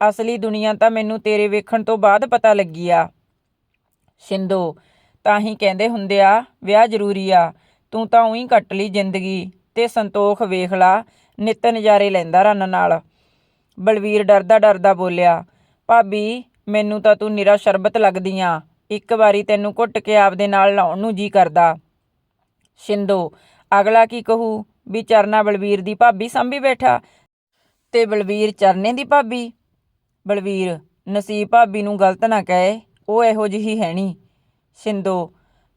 ਅਸਲੀ ਦੁਨੀਆ ਤਾਂ ਮੈਨੂੰ ਤੇਰੇ ਵੇਖਣ ਤੋਂ ਬਾਅਦ ਪਤਾ ਲੱਗੀ ਆ। ਸ਼ਿੰਦੋ, ਤਾਂ ਹੀ ਕਹਿੰਦੇ ਹੁੰਦੇ ਆ, ਵਿਆਹ ਜ਼ਰੂਰੀ ਆ। ਤੂੰ ਤਾਂ ਉਹੀ ਕੱਟ ਲਈ ਜ਼ਿੰਦਗੀ ਤੇ ਸੰਤੋਖ ਵੇਖ ਲਾ, ਨਿੱਤ ਨਜ਼ਾਰੇ ਲੈਂਦਾ ਰਨ ਨਾਲ। ਬਲਵੀਰ ਡਰਦਾ ਡਰਦਾ ਬੋਲਿਆ, ਭਾਬੀ, ਮੈਨੂੰ ਤਾਂ ਤੂੰ ਨਿਰਾ ਸ਼ਰਬਤ ਲੱਗਦੀ ਆ ਇੱਕ ਵਾਰੀ ਤੈਨੂੰ ਘੁੱਟ ਕੇ ਆਪਦੇ ਨਾਲ ਲਾਉਣ ਨੂੰ ਜੀ ਕਰਦਾ। ਸ਼ਿੰਦੋ ਅਗਲਾ ਕੀ ਕਹੂ? ਵੀ ਚਰਨਾ ਬਲਵੀਰ ਦੀ ਭਾਬੀ ਸੰਭੀ ਬੈਠਾ ਤੇ ਬਲਵੀਰ ਚਰਨੇ ਦੀ ਭਾਬੀ। ਬਲਵੀਰ, ਨਸੀਬ ਭਾਬੀ ਨੂੰ ਗਲਤ ਨਾ ਕਹੇ, ਉਹ ਇਹੋ ਜਿਹੀ ਹੈ ਨਹੀਂ ਸ਼ਿੰਦੋ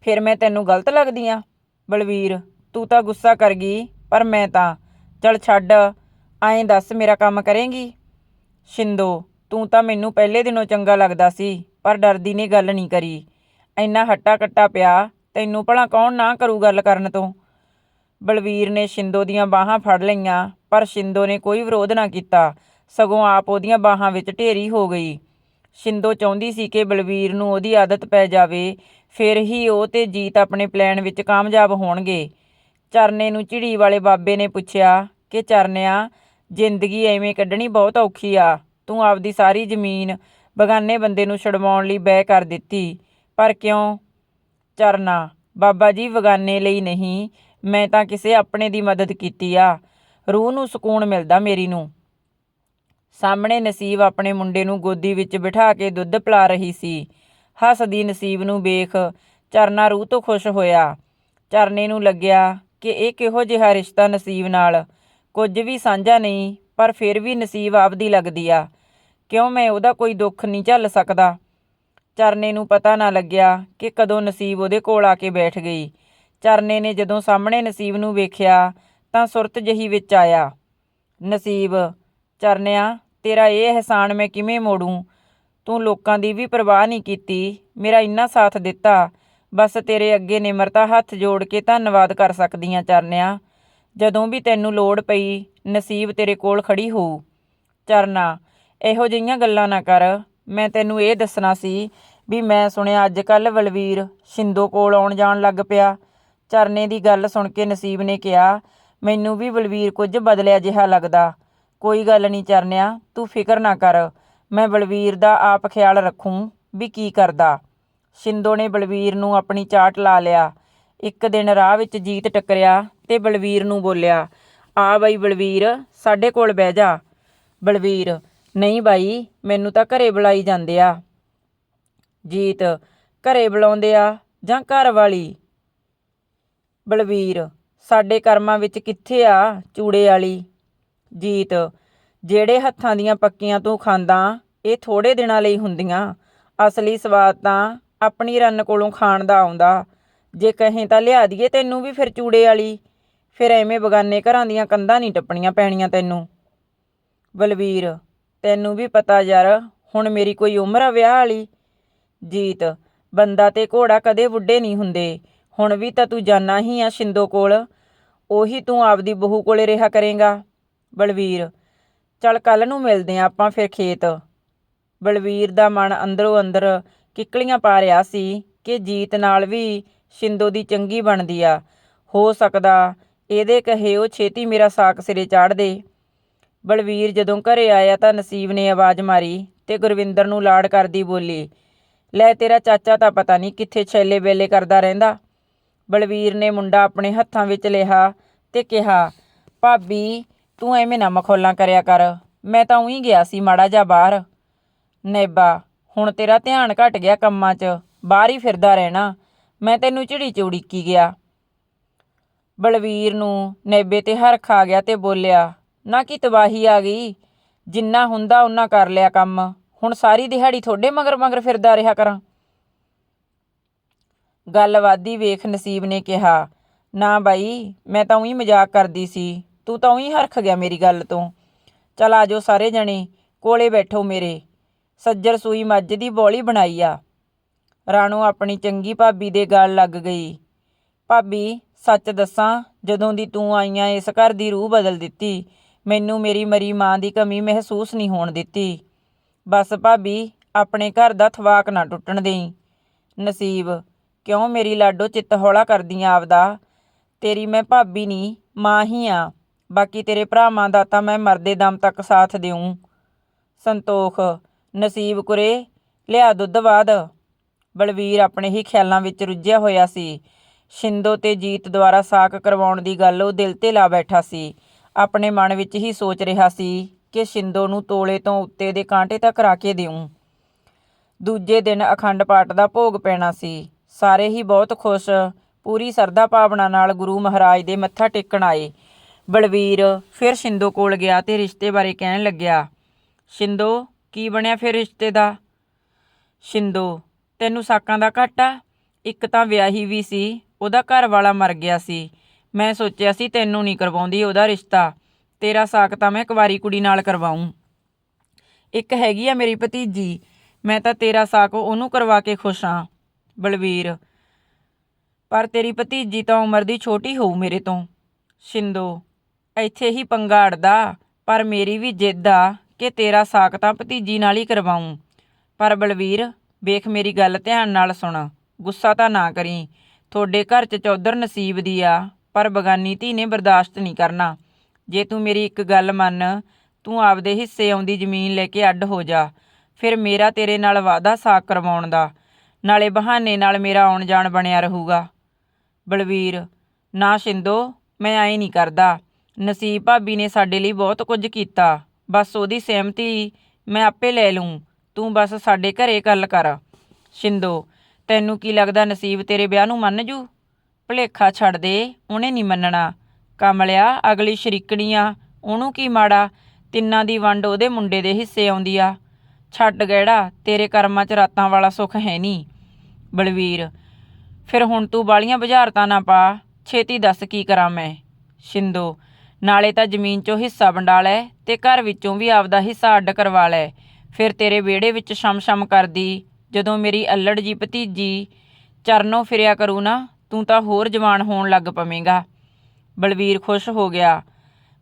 ਫਿਰ ਮੈਂ ਤੈਨੂੰ ਗਲਤ ਲੱਗਦੀ ਆ। ਬਲਵੀਰ, ਤੂੰ ਤਾਂ ਗੁੱਸਾ ਕਰ ਗਈ, ਪਰ ਮੈਂ ਤਾਂ। ਚਲ ਛੱਡ ਐਂ ਦੱਸ ਮੇਰਾ ਕੰਮ ਕਰੇਂਗੀ? ਸ਼ਿੰਦੋ, ਤੂੰ ਤਾਂ ਮੈਨੂੰ ਪਹਿਲੇ ਦਿਨੋਂ ਚੰਗਾ ਲੱਗਦਾ ਸੀ, ਪਰ ਡਰਦੀ ਨੇ ਗੱਲ ਨਹੀਂ ਕਰੀ। ਇੰਨਾ ਹੱਟਾ ਕੱਟਾ ਪਿਆ, ਤੈਨੂੰ ਭਲਾ ਕੌਣ ਨਾ ਕਰੂ ਗੱਲ ਕਰਨ ਤੋਂ? ਬਲਵੀਰ ਨੇ ਸ਼ਿੰਦੋ ਦੀਆਂ ਬਾਹਾਂ ਫੜ ਲਈਆਂ, ਪਰ ਸ਼ਿੰਦੋ ਨੇ ਕੋਈ ਵਿਰੋਧ ਨਾ ਕੀਤਾ। ਸਗੋਂ ਆਪ ਉਹਦੀਆਂ ਬਾਹਾਂ ਵਿੱਚ ਢੇਰੀ ਹੋ ਗਈ। ਸ਼ਿੰਦੋ ਚਾਹੁੰਦੀ ਸੀ ਕਿ ਬਲਵੀਰ ਨੂੰ ਉਹਦੀ ਆਦਤ ਪੈ ਜਾਵੇ, ਫਿਰ ਹੀ ਉਹ ਤੇ ਜੀਤ ਆਪਣੇ ਪਲਾਨ ਵਿੱਚ ਕਾਮਯਾਬ ਹੋਣਗੇ। ਚਰਨੇ ਨੂੰ ਝਿੜੀ ਵਾਲੇ ਬਾਬੇ ਨੇ ਪੁੱਛਿਆ ਕਿ ਚਰਨਿਆ ਜ਼ਿੰਦਗੀ ਐਵੇਂ ਕੱਢਣੀ ਬਹੁਤ ਔਖੀ ਆ। ਤੂੰ ਆਪਦੀ ਸਾਰੀ ਜ਼ਮੀਨ ਬਗਾਨੇ ਬੰਦੇ ਨੂੰ ਛਡਵਾਉਣ ਲਈ ਬੈ ਕਰ ਦਿੱਤੀ। ਪਰ ਕਿਉਂ? ਚਰਨਾ, ਬਾਬਾ ਜੀ ਬਗਾਨੇ ਲਈ ਨਹੀਂ, ਮੈਂ ਤਾਂ ਕਿਸੇ ਆਪਣੇ ਦੀ ਮਦਦ ਕੀਤੀ ਆ। ਰੂਹ ਨੂੰ ਸਕੂਨ ਮਿਲਦਾ ਮੇਰੀ ਨੂੰ। ਸਾਹਮਣੇ ਨਸੀਬ ਆਪਣੇ ਮੁੰਡੇ ਨੂੰ ਗੋਦੀ ਵਿੱਚ ਬਿਠਾ ਕੇ ਦੁੱਧ ਪਿਲਾ ਰਹੀ ਸੀ। ਹੱਸਦੀ ਨਸੀਬ ਨੂੰ ਵੇਖ ਚਰਨਾ ਰੂਹ ਤੋਂ ਖੁਸ਼ ਹੋਇਆ। ਚਰਨੇ ਨੂੰ ਲੱਗਿਆ ਕਿ ਇਹ ਕਿਹੋ ਜਿਹਾ ਰਿਸ਼ਤਾ ਨਸੀਬ ਨਾਲ। ਕੁਝ ਵੀ ਸਾਂਝਾ ਨਹੀਂ, ਪਰ ਫਿਰ ਵੀ ਨਸੀਬ ਆਪਦੀ ਲੱਗਦੀ ਆ। ਕਿਉਂ ਮੈਂ ਉਹਦਾ ਕੋਈ ਦੁੱਖ ਨਹੀਂ ਝੱਲ ਸਕਦਾ? ਚਰਨੇ ਨੂੰ ਪਤਾ ਨਾ ਲੱਗਿਆ ਕਿ ਕਦੋਂ ਨਸੀਬ ਉਹਦੇ ਕੋਲ ਆ ਕੇ ਬੈਠ ਗਈ। ਚਰਨੇ ਨੇ ਜਦੋਂ ਸਾਹਮਣੇ ਨਸੀਬ ਨੂੰ ਵੇਖਿਆ, ਤਾਂ ਸੁਰਤ ਜਹੀ ਵਿੱਚ ਆਇਆ। ਨਸੀਬ, ਚਰਨਿਆ, ਤੇਰਾ ਇਹ ਅਹਿਸਾਨ ਮੈਂ ਕਿਵੇਂ ਮੋੜੂੰ? ਤੂੰ ਲੋਕਾਂ ਦੀ ਵੀ ਪਰਵਾਹ ਨਹੀਂ ਕੀਤੀ, ਮੇਰਾ ਇੰਨਾ ਸਾਥ ਦਿੱਤਾ। ਬਸ ਤੇਰੇ ਅੱਗੇ ਨਿਮਰਤਾ ਹੱਥ ਜੋੜ ਕੇ ਧੰਨਵਾਦ ਕਰ ਸਕਦੀਆਂ, ਚਰਨਿਆ। ਜਦੋਂ ਵੀ ਤੈਨੂੰ ਲੋੜ ਪਈ, ਨਸੀਬ ਤੇਰੇ ਕੋਲ ਖੜੀ ਹੋਊ ਚਰਨਾ, ਇਹੋ ਜਿਹੀਆਂ ਗੱਲਾਂ ਨਾ ਕਰ। ਮੈਂ ਤੈਨੂੰ ਇਹ ਦੱਸਣਾ ਸੀ ਵੀ ਮੈਂ ਸੁਣਿਆ ਅੱਜ ਕੱਲ ਬਲਵੀਰ ਸ਼ਿੰਦੋ ਕੋਲ ਆਉਣ ਜਾਣ ਲੱਗ ਪਿਆ। ਚਰਨੇ ਦੀ ਗੱਲ ਸੁਣ ਕੇ ਨਸੀਬ ਨੇ ਕਿਹਾ, ਮੈਨੂੰ ਵੀ ਬਲਵੀਰ ਕੁਝ ਬਦਲਿਆ ਜਿਹਾ ਲੱਗਦਾ। ਕੋਈ ਗੱਲ ਨਹੀਂ ਚਰਨਿਆ, ਤੂੰ ਫਿਕਰ ਨਾ ਕਰ। ਮੈਂ ਬਲਵੀਰ ਦਾ ਆਪ ਖਿਆਲ ਰੱਖੂੰ ਵੀ ਕੀ ਕਰਦਾ। ਸ਼ਿੰਦੋ ਨੇ ਬਲਵੀਰ ਨੂੰ ਆਪਣੀ ਚਾਟ ਲਾ ਲਿਆ। ਇੱਕ ਦਿਨ ਰਾਹ ਵਿੱਚ ਜੀਤ ਟੱਕਰਿਆ ਤੇ ਬਲਵੀਰ ਨੂੰ ਬੋਲਿਆ, ਆ ਬਾਈ ਬਲਵੀਰ, ਸਾਡੇ ਕੋਲ ਬਹਿ ਜਾ। ਬਲਵੀਰ, ਨਹੀਂ ਬਾਈ, ਮੈਨੂੰ ਤਾਂ ਘਰੇ ਬੁਲਾਈ ਜਾਂਦੇ ਆ। ਜੀਤ, ਘਰੇ ਬੁਲਾਉਂਦੇ ਆ ਜਾਂ ਘਰ ਵਾਲੀ? ਬਲਵੀਰ, ਸਾਡੇ ਕਰਮਾਂ ਵਿੱਚ ਕਿੱਥੇ ਆ ਚੂੜੇ ਵਾਲੀ? ਜੀਤ, ਜਿਹੜੇ ਹੱਥਾਂ ਦੀਆਂ ਪੱਕੀਆਂ ਤੂੰ ਖਾਂਦਾ, ਇਹ ਥੋੜੇ ਦਿਨਾਂ ਲਈ ਹੁੰਦੀਆਂ। ਅਸਲੀ ਸਵਾਦ ਤਾਂ ਆਪਣੀ ਰੰਨ ਕੋਲੋਂ ਖਾਣ ਦਾ ਆਉਂਦਾ। ਜੇ ਕਹੇ ਤਾਂ ਲਿਆ ਦੀਏ ਤੈਨੂੰ ਵੀ ਫਿਰ ਚੂੜੇ ਵਾਲੀ। ਫਿਰ ਐਵੇਂ ਬਗਾਨੇ ਘਰਾਂ ਦੀਆਂ ਕੰਧਾਂ ਨਹੀਂ ਟੱਪਣੀਆਂ ਪੈਣੀਆਂ ਤੈਨੂੰ। ਬਲਵੀਰ, ਤੈਨੂੰ ਵੀ ਪਤਾ ਯਾਰ, ਹੁਣ ਮੇਰੀ ਕੋਈ ਉਮਰ ਆ ਵਿਆਹ ਵਾਲੀ। ਜੀਤ, ਬੰਦਾ ਤੇ ਘੋੜਾ ਕਦੇ ਬੁੱਢੇ ਨਹੀਂ ਹੁੰਦੇ। ਹੁਣ ਵੀ ਤਾਂ ਤੂੰ ਜਾਣਾ ਹੀ ਆ ਸ਼ਿੰਦੋ ਕੋਲ। ਉਹੀ ਤੂੰ ਆਪਦੀ ਬਹੂ ਕੋਲੇ ਰਿਹਾ ਕਰੇਗਾ। ਬਲਵੀਰ, ਚੱਲ ਕੱਲ ਨੂੰ ਮਿਲਦੇ ਆ ਆਪਾਂ ਫਿਰ ਖੇਤ। ਬਲਵੀਰ ਦਾ ਮਨ ਅੰਦਰੋਂ ਅੰਦਰ ਕਿੱਕਲੀਆਂ ਪਾ ਰਿਹਾ ਸੀ ਕਿ ਜੀਤ ਨਾਲ ਵੀ ਸ਼ਿੰਦੋ ਦੀ ਚੰਗੀ ਬਣਦੀ ਆ। ਹੋ ਸਕਦਾ ਇਹਦੇ ਕਹੇ ਉਹ ਛੇਤੀ ਮੇਰਾ ਸਾਕ ਸਿਰੇ ਚਾੜ ਦੇ। ਬਲਵੀਰ ਜਦੋਂ ਘਰੇ ਆਇਆ ਤਾਂ ਨਸੀਬ ਨੇ ਆਵਾਜ਼ ਮਾਰੀ ਤੇ ਗੁਰਵਿੰਦਰ ਨੂੰ ਲਾੜ ਕਰਦੀ ਬੋਲੀ, ਲੈ ਤੇਰਾ ਚਾਚਾ ਤਾਂ ਪਤਾ ਨਹੀਂ ਕਿੱਥੇ ਛੈਲੇ ਵੇਲੇ ਕਰਦਾ ਰਹਿੰਦਾ। ਬਲਵੀਰ ਨੇ ਮੁੰਡਾ ਆਪਣੇ ਹੱਥਾਂ ਵਿੱਚ ਲਿਆ ਤੇ ਕਿਹਾ, ਭਾਬੀ, ਤੂੰ ਐਵੇਂ ਨਾ ਮਖੌਲਾਂ ਕਰਿਆ ਕਰ, ਮੈਂ ਤਾਂ ਉਹੀ ਗਿਆ ਸੀ ਮਾੜਾ ਜਿਹਾ ਬਾਹਰ। ਨੇਬਾ, ਹੁਣ ਤੇਰਾ ਧਿਆਨ ਘਟ ਗਿਆ ਕੰਮਾਂ 'ਚ, ਬਾਹਰ ਹੀ ਫਿਰਦਾ ਰਹਿਣਾ। ਮੈਂ ਤੈਨੂੰ ਝਿੜੀ ਚੌੜੀ ਕੀ ਗਿਆ? ਬਲਵੀਰ ਨੂੰ ਨੇਬੇ ਤੇ ਹਰਖ ਆ ਗਿਆ ਤੇ ਬੋਲਿਆ, ਨਾ ਕੀ ਤਬਾਹੀ ਆ ਗਈ? ਜਿੰਨਾ ਹੁੰਦਾ ਉਹਨਾਂ ਕਰ ਲਿਆ ਕੰਮ। ਹੁਣ ਸਾਰੀ ਦਿਹਾੜੀ ਤੁਹਾਡੇ ਮਗਰ ਮਗਰ ਫਿਰਦਾ ਰਿਹਾ ਕਰਾਂ। ਗੱਲ ਵਾਦੀ ਵੇਖ ਨਸੀਬ ਨੇ ਕਿਹਾ, ਨਾ ਬਾਈ, ਮੈਂ ਤਾਂ ਉਹੀ ਮਜ਼ਾਕ ਕਰਦੀ ਸੀ। ਤੂੰ ਤਾਂ ਉਹੀ ਹਰਖ ਗਿਆ ਮੇਰੀ ਗੱਲ ਤੋਂ। ਚਲ ਆਜੋ ਸਾਰੇ ਜਣੇ, ਕੋਲੇ ਬੈਠੋ ਮੇਰੇ। ਸੱਜਰ ਸੂਈ ਮੱਝ ਦੀ ਬੋਲੀ ਬਣਾਈ ਆ। ਰਾਣੋ ਆਪਣੀ ਚੰਗੀ ਭਾਬੀ ਦੇ ਗਲ ਲੱਗ ਗਈ। ਭਾਬੀ, ਸੱਚ ਦੱਸਾਂ, ਜਦੋਂ ਦੀ ਤੂੰ ਆਈਆਂ ਇਸ ਘਰ ਦੀ ਰੂਹ ਬਦਲ ਦਿੱਤੀ, ਮੈਨੂੰ ਮੇਰੀ ਮਰੀ ਮਾਂ ਦੀ ਕਮੀ ਮਹਿਸੂਸ ਨਹੀਂ ਹੋਣ ਦਿੱਤੀ। ਬਸ ਭਾਬੀ, ਆਪਣੇ ਘਰ ਦਾ ਥਵਾਕ ਨਾ ਟੁੱਟਣ ਦੇਈ। ਨਸੀਬ, ਕਿਉਂ ਮੇਰੀ ਲਾਡੋ ਚਿੱਤ ਹੌਲਾ ਕਰਦੀਆਂ ਆਪਦਾ? ਤੇਰੀ ਮੈਂ ਭਾਬੀ ਨਹੀਂ ਮਾਂ ਹੀ ਆ। ਬਾਕੀ ਤੇਰੇ ਭਰਾਵਾਂ ਦਾ ਤਾਂ ਮੈਂ ਮਰਦੇ ਦਮ ਤੱਕ ਸਾਥ ਦਿਉ ਸੰਤੋਖ, ਨਸੀਬ ਕੁਰੇ, ਲਿਆ ਦੁੱਧ ਬਾਦ ਬਲਵੀਰ ਆਪਣੇ ਹੀ ਖਿਆਲਾਂ ਵਿੱਚ ਰੁੱਝਿਆ ਹੋਇਆ ਸੀ। ਸ਼ਿੰਦੋ ਤੇ ਜੀਤ ਦੁਆਰਾ ਸਾਕ ਕਰਵਾਉਣ ਦੀ ਗੱਲ ਉਹ ਦਿਲ ਤੇ ਲਾ ਬੈਠਾ ਸੀ। ਆਪਣੇ ਮਨ ਵਿੱਚ ਹੀ ਸੋਚ ਰਿਹਾ ਸੀ ਕਿ ਸ਼ਿੰਦੋ ਨੂੰ ਤੋਲੇ ਤੋਂ ਉੱਤੇ ਦੇ ਕਾਂਟੇ ਤੱਕ ਕਰਾ ਕੇ ਦਿਉ ਦੂਜੇ ਦਿਨ ਅਖੰਡ ਪਾਠ ਦਾ ਭੋਗ ਪੈਣਾ ਸੀ। ਸਾਰੇ ਹੀ ਬਹੁਤ ਖੁਸ਼, ਪੂਰੀ ਸਰਦਾ ਭਾਵਨਾ ਨਾਲ ਗੁਰੂ ਮਹਾਰਾਜ ਦੇ ਮੱਥਾ ਟੇਕਣ ਆਏ। ਬਲਵੀਰ ਫਿਰ ਸ਼ਿੰਦੋ ਕੋਲ ਗਿਆ ਤੇ ਰਿਸ਼ਤੇ ਬਾਰੇ ਕਹਿਣ ਲੱਗਿਆ, ਸ਼ਿੰਦੋ, ਕੀ ਬਣਿਆ ਫਿਰ ਰਿਸ਼ਤੇ ਦਾ? ਸ਼ਿੰਦੋ ਤੈਨੂੰ ਸਾਕਾਂ ਦਾ ਘਾਟਾ? ਇੱਕ ਤਾਂ ਵਿਆਹੀ ਵੀ ਸੀ, ਉਹਦਾ ਘਰ ਵਾਲਾ ਮਰ ਗਿਆ ਸੀ। ਮੈਂ ਸੋਚਿਆ ਸੀ ਤੈਨੂੰ ਨਹੀਂ ਕਰਵਾਉਂਦੀ ਉਹਦਾ ਰਿਸ਼ਤਾ। ਤੇਰਾ ਸਾਕ ਤਾਂ ਮੈਂ ਕੁਵਾਰੀ ਕੁੜੀ ਨਾਲ ਕਰਵਾਉਂ। ਇੱਕ ਹੈਗੀ ਆ ਮੇਰੀ ਭਤੀਜੀ, ਮੈਂ ਤਾਂ ਤੇਰਾ ਸਾਕ ਉਹਨੂੰ ਕਰਵਾ ਕੇ ਖੁਸ਼ ਹਾਂ ਬਲਵੀਰ। ਪਰ ਤੇਰੀ ਭਤੀਜੀ ਤਾਂ ਉਮਰ ਦੀ ਛੋਟੀ ਹੋਊ ਮੇਰੇ ਤੋਂ। ਸ਼ਿੰਦੋ, ਇੱਥੇ ਹੀ ਪੰਗਾ ਅੜਦਾ, ਪਰ ਮੇਰੀ ਵੀ ਜਿੱਦ ਆ ਕਿ ਤੇਰਾ ਸਾਕ ਤਾਂ ਭਤੀਜੀ ਨਾਲ ਹੀ ਕਰਵਾਉਂ। ਪਰ ਬਲਵੀਰ ਵੇਖ ਮੇਰੀ ਗੱਲ ਧਿਆਨ ਨਾਲ ਸੁਣ। ਗੁੱਸਾ ਤਾਂ ਨਾ ਕਰੀ। ਤੁਹਾਡੇ ਘਰ 'ਚ ਚੌਧਰ ਨਸੀਬ ਦੀ ਆ, ਪਰ ਬਗਾਨੀ ਧੀ ਨੇ ਬਰਦਾਸ਼ਤ ਨਹੀਂ ਕਰਨਾ। ਜੇ ਤੂੰ ਮੇਰੀ ਇੱਕ ਗੱਲ ਮੰਨ, ਤੂੰ ਆਪਦੇ ਹਿੱਸੇ ਆਉਂਦੀ ਜ਼ਮੀਨ ਲੈ ਕੇ ਅੱਡ ਹੋ ਜਾ। ਫਿਰ ਮੇਰਾ ਤੇਰੇ ਨਾਲ ਵਾਅਦਾ ਸਾਕ ਕਰਵਾਉਣ ਦਾ। ਨਾਲੇ ਬਹਾਨੇ ਨਾਲ ਮੇਰਾ ਆਉਣ ਜਾਣ ਬਣਿਆ ਰਹੂਗਾ। ਬਲਵੀਰ, ਨਾ ਸ਼ਿੰਦੋ, ਮੈਂ ਐ ਨਹੀਂ ਕਰਦਾ। ਨਸੀਬ ਭਾਬੀ ਨੇ ਸਾਡੇ ਲਈ ਬਹੁਤ ਕੁਝ ਕੀਤਾ। ਬਸ ਉਹਦੀ ਸਹਿਮਤੀ ਮੈਂ ਆਪੇ ਲੈ ਲੂੰ ਤੂੰ ਬਸ ਸਾਡੇ ਘਰੇ ਗੱਲ ਕਰ, ਸ਼ਿੰਦੋ। ਤੈਨੂੰ ਕੀ ਲੱਗਦਾ ਨਸੀਬ ਤੇਰੇ ਵਿਆਹ ਨੂੰ ਮੰਨ ਜੂ? ਭੁਲੇਖਾ ਛੱਡ ਦੇ, ਉਹਨੇ ਨਹੀਂ ਮੰਨਣਾ। ਕਮਲਿਆ, ਅਗਲੀ ਸ਼ਰੀਕਣੀ ਆ ਉਹਨੂੰ ਕੀ ਮਾੜਾ? ਤਿੰਨਾਂ ਦੀ ਵੰਡ ਉਹਦੇ ਮੁੰਡੇ ਦੇ ਹਿੱਸੇ ਆਉਂਦੀ ਆ। ਛੱਡ ਗਹਿੜਾ, ਤੇਰੇ ਕਰਮਾਂ 'ਚ ਰਾਤਾਂ ਵਾਲਾ ਸੁੱਖ ਹੈ ਨਹੀਂ। ਬਲਵੀਰ, ਫਿਰ ਹੁਣ ਤੂੰ ਬਾਲੀਆਂ ਬੁਝਾਰਤਾਂ ਨਾ ਪਾ, ਛੇਤੀ ਦੱਸ ਕੀ ਕਰਾਂ ਮੈਂ? ਸ਼ਿੰਦੋ, ਨਾਲੇ ਤਾਂ ਜ਼ਮੀਨ 'ਚੋਂ ਹਿੱਸਾ ਵੰਡਾ ਲੈ ਤੇ ਘਰ ਵਿੱਚੋਂ ਵੀ ਆਪਦਾ ਹਿੱਸਾ ਅੱਡ ਕਰਵਾ ਲੈ। ਫਿਰ ਤੇਰੇ ਵਿਹੜੇ ਵਿੱਚ ਸ਼ਮ-ਸ਼ਮ ਕਰਦੀ, ਜਦੋਂ ਮੇਰੀ ਅੱਲੜ ਜੀ ਭਤੀਜੀ ਚਰਨੋਂ ਫਿਰਿਆ ਕਰੂ ਨਾ, ਤੂੰ ਤਾਂ ਹੋਰ ਜਵਾਨ ਹੋਣ ਲੱਗ ਪਵੇਂਗਾ। ਬਲਵੀਰ ਖੁਸ਼ ਹੋ ਗਿਆ।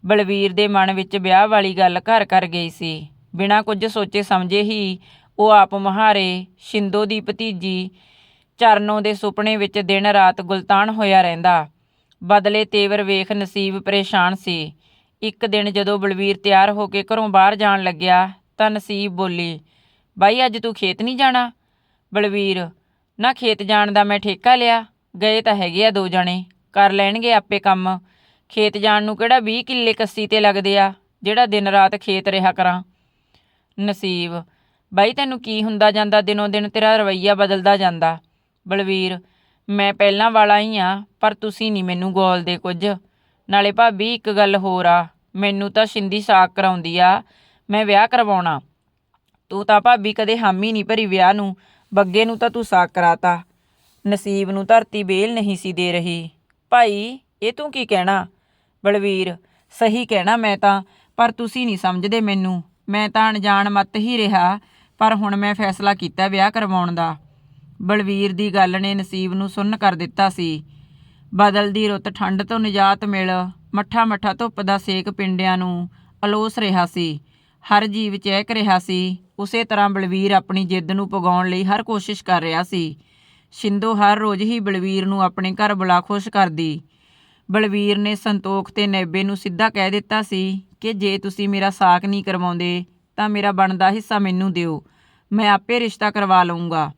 ਬਲਵੀਰ ਦੇ ਮਨ ਵਿੱਚ ਵਿਆਹ ਵਾਲੀ ਗੱਲ ਘਰ ਕਰ ਗਈ ਸੀ। ਬਿਨਾਂ ਕੁਝ ਸੋਚੇ ਸਮਝੇ ਹੀ ਉਹ ਆਪ ਮਹਾਰੇ ਸ਼ਿੰਦੋ ਦੀ ਭਤੀਜੀ ਚਰਨੋਂ ਦੇ ਸੁਪਨੇ ਵਿੱਚ ਦਿਨ ਰਾਤ ਗੁਲਤਾਨ ਹੋਇਆ ਰਹਿੰਦਾ। ਬਦਲੇ ਤੇਵਰ ਵੇਖ ਨਸੀਬ ਪਰੇਸ਼ਾਨ ਸੀ। ਇੱਕ ਦਿਨ ਜਦੋਂ ਬਲਵੀਰ ਤਿਆਰ ਹੋ ਕੇ ਘਰੋਂ ਬਾਹਰ ਜਾਣ ਲੱਗਿਆ ਤਾਂ ਨਸੀਬ ਬੋਲੀ, ਬਾਈ, ਅੱਜ ਤੂੰ ਖੇਤ ਨਹੀਂ ਜਾਣਾ? ਬਲਵੀਰ, ਨਾ ਖੇਤ ਜਾਣ ਦਾ ਮੈਂ ਠੇਕਾ ਲਿਆ, ਗਏ ਤਾਂ ਹੈਗੇ ਆ ਦੋ ਜਣੇ, ਕਰ ਲੈਣਗੇ ਆਪੇ ਕੰਮ। ਖੇਤ ਜਾਣ ਨੂੰ ਕਿਹੜਾ 20 ਕਿੱਲੇ ਕੱਸੀ ਤੇ ਲੱਗਦੇ ਆ, ਜਿਹੜਾ ਦਿਨ ਰਾਤ ਖੇਤ ਰਿਹਾ ਕਰਾਂ? ਨਸੀਬ, ਬਾਈ, ਤੈਨੂੰ ਕੀ ਹੁੰਦਾ ਜਾਂਦਾ, ਦਿਨੋਂ ਦਿਨ ਤੇਰਾ ਰਵਈਆ ਬਦਲਦਾ ਜਾਂਦਾ। ਬਲਵੀਰ, ਮੈਂ ਪਹਿਲਾਂ ਵਾਲਾ ਹੀ ਆ, ਪਰ ਤੁਸੀਂ ਨਹੀਂ ਮੈਨੂੰ ਗੋਲਦੇ ਕੁਝ। ਨਾਲੇ ਭਾਬੀ, ਇੱਕ ਗੱਲ ਹੋਰ ਆ, ਮੈਨੂੰ ਤਾਂ ਸ਼ਿੰਦੀ ਸਾਕ ਕਰਾਉਂਦੀ ਆ ਮੈਂ ਵਿਆਹ ਕਰਵਾਉਣਾ। ਤੂੰ ਤਾਂ ਭਾਬੀ ਕਦੇ ਹਾਮੀ ਨਹੀਂ ਭਰੀ ਵਿਆਹ ਨੂੰ। ਬੱਗੇ ਨੂੰ ਤਾਂ ਤੂੰ ਸਾਕ ਕਰਾਤਾ। ਨਸੀਬ ਨੂੰ ਧਰਤੀ ਬੇਲ ਨਹੀਂ ਸੀ ਦੇ ਰਹੀ। ਭਾਈ, ਇਹ ਤੂੰ ਕੀ ਕਹਿਣਾ? ਬਲਵੀਰ, ਸਹੀ ਕਹਿਣਾ ਮੈਂ ਤਾਂ, ਪਰ ਤੁਸੀਂ ਨਹੀਂ ਸਮਝਦੇ ਮੈਨੂੰ। ਮੈਂ ਤਾਂ ਅਣਜਾਣ ਮਤ ਹੀ ਰਿਹਾ, ਪਰ ਹੁਣ ਮੈਂ ਫੈਸਲਾ ਕੀਤਾ ਵਿਆਹ ਕਰਵਾਉਣ ਦਾ। ਬਲਵੀਰ ਦੀ ਗੱਲ ਨੇ ਨਸੀਬ ਨੂੰ ਸੁੰਨ ਕਰ ਦਿੱਤਾ ਸੀ। ਬਦਲਦੀ ਰੁੱਤ ਠੰਡ ਤੋਂ ਨਿਜਾਤ ਮਿਲ ਮੱਠਾ ਮੱਠਾ ਧੁੱਪ ਦਾ ਸੇਕ ਪਿੰਡਿਆਂ ਨੂੰ ਅਲੋਸ ਰਿਹਾ ਸੀ। ਹਰ ਜੀਵ ਚਹਿਕ ਰਿਹਾ ਸੀ। ਉਸੇ ਤਰ੍ਹਾਂ ਬਲਵੀਰ ਆਪਣੀ ਜਿੱਦ ਨੂੰ ਪਗਾਉਣ ਲਈ ਹਰ ਕੋਸ਼ਿਸ਼ ਕਰ ਰਿਹਾ ਸੀ। ਸ਼ਿੰਦੋ ਹਰ ਰੋਜ਼ ਹੀ ਬਲਵੀਰ ਨੂੰ ਆਪਣੇ ਘਰ ਬੁਲਾ ਖੁਸ਼ ਕਰਦੀ। ਬਲਵੀਰ ਨੇ ਸੰਤੋਖ ਤੇ ਨੈਬੇ ਨੂੰ ਸਿੱਧਾ ਕਹਿ ਦਿੱਤਾ ਸੀ ਕਿ ਜੇ ਤੁਸੀਂ ਮੇਰਾ ਸਾਕ ਨਹੀਂ ਕਰਵਾਉਂਦੇ, ਤਾਂ ਮੇਰਾ ਬਣਦਾ ਹਿੱਸਾ ਮੈਨੂੰ ਦਿਓ। ਮੈਂ ਆਪੇ ਰਿਸ਼ਤਾ ਕਰਵਾ ਲਵਾਂਗਾ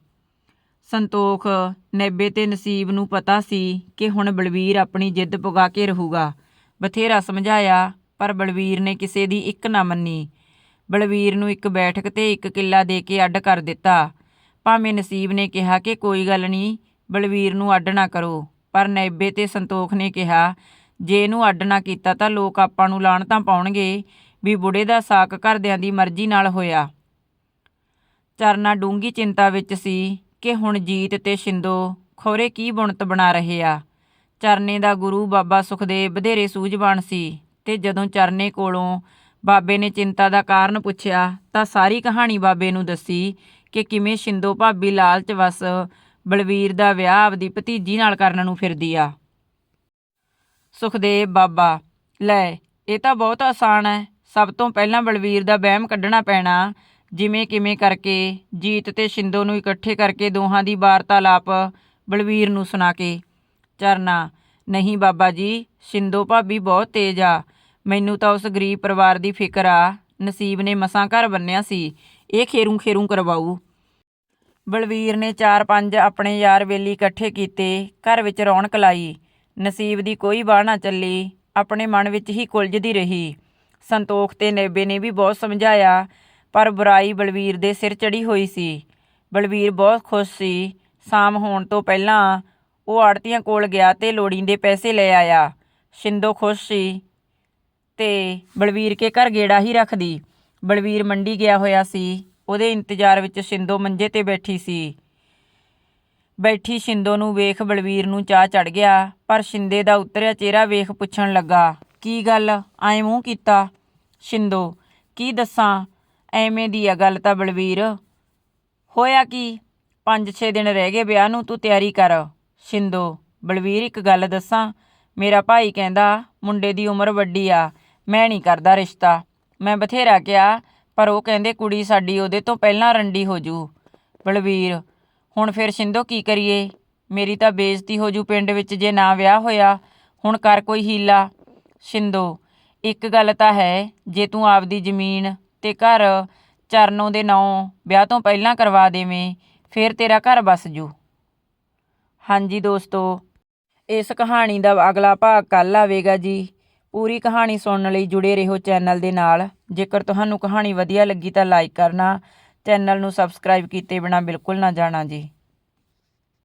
ਸੰਤੋਖ, ਨੈਬੇ ਤੇ ਨਸੀਬ ਨੂੰ ਪਤਾ ਸੀ ਕਿ ਹੁਣ ਬਲਵੀਰ ਆਪਣੀ ਜਿੱਦ ਪੁਗਾ ਕੇ ਰਹੂਗਾ। ਬਥੇਰਾ ਸਮਝਾਇਆ, ਪਰ ਬਲਵੀਰ ਨੇ ਕਿਸੇ ਦੀ ਇੱਕ ਨਾ ਮੰਨੀ। ਬਲਵੀਰ ਨੂੰ ਇੱਕ ਬੈਠਕ ਤੇ ਇੱਕ ਕਿੱਲਾ ਦੇ ਕੇ ਅੱਡ ਕਰ ਦਿੱਤਾ। ਭਾਵੇਂ ਨਸੀਬ ਨੇ ਕਿਹਾ ਕਿ ਕੋਈ ਗੱਲ ਨਹੀਂ, ਬਲਵੀਰ ਨੂੰ ਅੱਡ ਨਾ ਕਰੋ, ਪਰ ਨੈਬੇ ਤੇ ਸੰਤੋਖ ਨੇ ਕਿਹਾ, ਜੇ ਇਹਨੂੰ ਅੱਡ ਨਾ ਕੀਤਾ ਤਾਂ ਲੋਕ ਆਪਾਂ ਨੂੰ ਲਾਣਤਾਂ ਪਾਉਣਗੇ ਵੀ ਬੁੜੇ ਦਾ ਸਾਕ ਘਰਦਿਆਂ ਦੀ ਮਰਜ਼ੀ ਨਾਲ ਹੋਇਆ। ਚਰਨਾ ਡੂੰਗੀ ਚਿੰਤਾ ਵਿੱਚ ਸੀ ਕਿ ਹੁਣ ਜੀਤ ਤੇ ਸ਼ਿੰਦੋ ਖੋਰੇ ਕੀ ਬੁਣਤ ਬਣਾ ਰਹੇ ਆ। ਚਰਨੇ ਦਾ ਗੁਰੂ ਬਾਬਾ ਸੁਖਦੇਵ ਬਧੇਰੇ ਸੂਝਵਾਨ ਸੀ ਤੇ ਜਦੋਂ ਚਰਨੇ ਕੋਲੋਂ ਬਾਬੇ ਨੇ ਚਿੰਤਾ ਦਾ ਕਾਰਨ ਪੁੱਛਿਆ ਤਾਂ ਸਾਰੀ ਕਹਾਣੀ ਬਾਬੇ ਨੂੰ ਦੱਸੀ ਕਿ ਕਿਵੇਂ ਸ਼ਿੰਦੋ ਭਾਬੀ ਲਾਲਚ ਵਸ ਬਲਵੀਰ ਦਾ ਵਿਆਹ ਆਪਦੀ ਭਤੀਜੀ ਨਾਲ ਕਰਨ ਨੂੰ ਫਿਰਦੀ ਆ। ਸੁਖਦੇਵ ਬਾਬਾ, ਲੈ, ਇਹ ਤਾਂ ਬਹੁਤ ਆਸਾਨ ਹੈ। ਸਭ ਤੋਂ ਪਹਿਲਾਂ ਬਲਵੀਰ ਦਾ ਵਹਿਮ ਕੱਢਣਾ ਪੈਣਾ, ਜਿਵੇਂ ਕਿਵੇਂ ਕਰਕੇ, ਜੀਤ ਤੇ ਸ਼ਿੰਦੋ ਨੂੰ ਇਕੱਠੇ ਕਰਕੇ ਦੋਹਾਂ ਦੀ ਵਾਰਤਾਲਾਪ ਬਲਵੀਰ ਨੂੰ ਸੁਣਾ ਕੇ। ਚਰਨਾ, ਨਹੀਂ ਬਾਬਾ ਜੀ, ਸ਼ਿੰਦੋ ਭਾਬੀ ਬਹੁਤ ਤੇਜ਼ ਆ। ਮੈਨੂੰ ਤਾਂ ਉਸ ਗਰੀਬ ਪਰਿਵਾਰ ਦੀ ਫਿਕਰ ਆ, ਨਸੀਬ ਨੇ ਮਸਾਂ ਘਰ ਬੰਨਿਆ ਸੀ, ਇਹ ਖੇਰੂ ਖੇਰੂ ਕਰਵਾਊ। ਬਲਵੀਰ ਨੇ ਚਾਰ ਪੰਜ ਆਪਣੇ ਯਾਰ ਵੇਲੀ ਇਕੱਠੇ ਕੀਤੇ, ਘਰ ਵਿੱਚ ਰੌਣਕ ਲਾਈ, ਨਸੀਬ ਦੀ ਕੋਈ ਬਾਹ ਨਾ ਚੱਲੀ, ਆਪਣੇ ਮਨ ਵਿੱਚ ਹੀ ਕੁਲਝਦੀ ਰਹੀ। ਸੰਤੋਖ ਤੇ ਨੇਬੇ ਨੇ ਵੀ ਬਹੁਤ ਸਮਝਾਇਆ, ਪਰ ਬੁਰਾਈ ਬਲਵੀਰ ਦੇ ਸਿਰ ਚੜੀ ਹੋਈ ਸੀ। ਬਲਵੀਰ ਬਹੁਤ ਖੁਸ਼ ਸੀ, ਸ਼ਾਮ ਹੋਣ ਤੋਂ ਪਹਿਲਾਂ ਉਹ ਆੜਤੀਆਂ ਕੋਲ ਗਿਆ ਤੇ ਲੋੜੀਂਦੇ ਪੈਸੇ ਲੈ ਆਇਆ। ਸ਼ਿੰਦੋ ਖੁਸ਼ ਸੀ ਤੇ ਬਲਵੀਰ ਕੇ ਘਰ ਗੇੜਾ ਹੀ ਰੱਖਦੀ। ਬਲਵੀਰ ਮੰਡੀ ਗਿਆ ਹੋਇਆ ਸੀ। ਉਹਦੇ ਇੰਤਜ਼ਾਰ ਵਿੱਚ ਸ਼ਿੰਦੋ ਮੰਜੇ ਤੇ ਬੈਠੀ ਸੀ। ਬੈਠੀ ਸ਼ਿੰਦੋ ਨੂੰ ਵੇਖ ਬਲਵੀਰ ਨੂੰ ਚਾਹ ਚੜ ਗਿਆ, ਪਰ ਸ਼ਿੰਦੇ ਦਾ ਉਤਰਿਆ ਚਿਹਰਾ ਵੇਖ ਪੁੱਛਣ ਲੱਗਾ, ਕੀ ਗੱਲ? ਐਂ ਮੂੰਹ ਕੀਤਾ? ਸ਼ਿੰਦੋ, ਕੀ ਦੱਸਾਂ? ਐਵੇਂ ਦੀ ਆ ਗੱਲ ਤਾਂ ਬਲਵੀਰ। ਹੋਇਆ ਕੀ? 5-6 ਦਿਨ ਰਹਿ ਗਏ ਵਿਆਹ ਨੂੰ, ਤੂੰ ਤਿਆਰੀ ਕਰ। ਸ਼ਿੰਦੋ, ਬਲਵੀਰ, ਇੱਕ ਗੱਲ ਦੱਸਾਂ? ਮੇਰਾ ਭਾਈ ਕਹਿੰਦਾ, ਮੁੰਡੇ ਦੀ ਉਮਰ ਵੱਡੀ ਆ। ਮੈਂ ਨਹੀਂ ਕਰਦਾ ਰਿਸ਼ਤਾ। ਮੈਂ ਬਥੇਰਾ ਕਿਹਾ, ਪਰ ਉਹ ਕਹਿੰਦੇ ਕੁੜੀ ਸਾਡੀ ਉਹਦੇ ਤੋਂ ਪਹਿਲਾਂ ਰੰਡੀ ਹੋ ਜੂ। ਬਲਵੀਰ, ਹੁਣ ਫਿਰ ਸ਼ਿੰਦੋ ਕੀ ਕਰੀਏ? ਮੇਰੀ ਤਾਂ ਬੇਇੱਜ਼ਤੀ ਹੋ ਜੂ ਪਿੰਡ ਵਿੱਚ ਜੇ ਨਾ ਵਿਆਹ ਹੋਇਆ, ਹੁਣ ਕਰ ਕੋਈ ਹੀਲਾ। ਸ਼ਿੰਦੋ, ਇੱਕ ਗੱਲ ਤਾਂ ਹੈ, ਜੇ ਤੂੰ ਆਪਦੀ ਜ਼ਮੀਨ ਤੇ ਘਰ ਚਰਨੋਂ ਦੇ ਨਾਂ ਵਿਆਹ ਤੋਂ ਪਹਿਲਾਂ ਕਰਵਾ ਦੇਵੇਂ, ਫਿਰ ਤੇਰਾ ਘਰ ਬਸ ਜੂ। ਹਾਂਜੀ ਦੋਸਤੋ, ਇਸ ਕਹਾਣੀ ਦਾ ਅਗਲਾ ਭਾਗ ਕੱਲ ਆਵੇਗਾ ਜੀ। ਪੂਰੀ ਕਹਾਣੀ ਸੁਣਨ ਲਈ ਜੁੜੇ ਰਹੋ ਚੈਨਲ ਦੇ ਨਾਲ। ਜੇਕਰ ਤੁਹਾਨੂੰ ਕਹਾਣੀ ਵਧੀਆ ਲੱਗੀ ਤਾਂ ਲਾਈਕ ਕਰਨਾ, ਚੈਨਲ ਨੂੰ ਸਬਸਕ੍ਰਾਈਬ ਕੀਤੇ ਬਿਨਾ ਬਿਲਕੁਲ ਨਾ ਜਾਣਾ ਜੀ।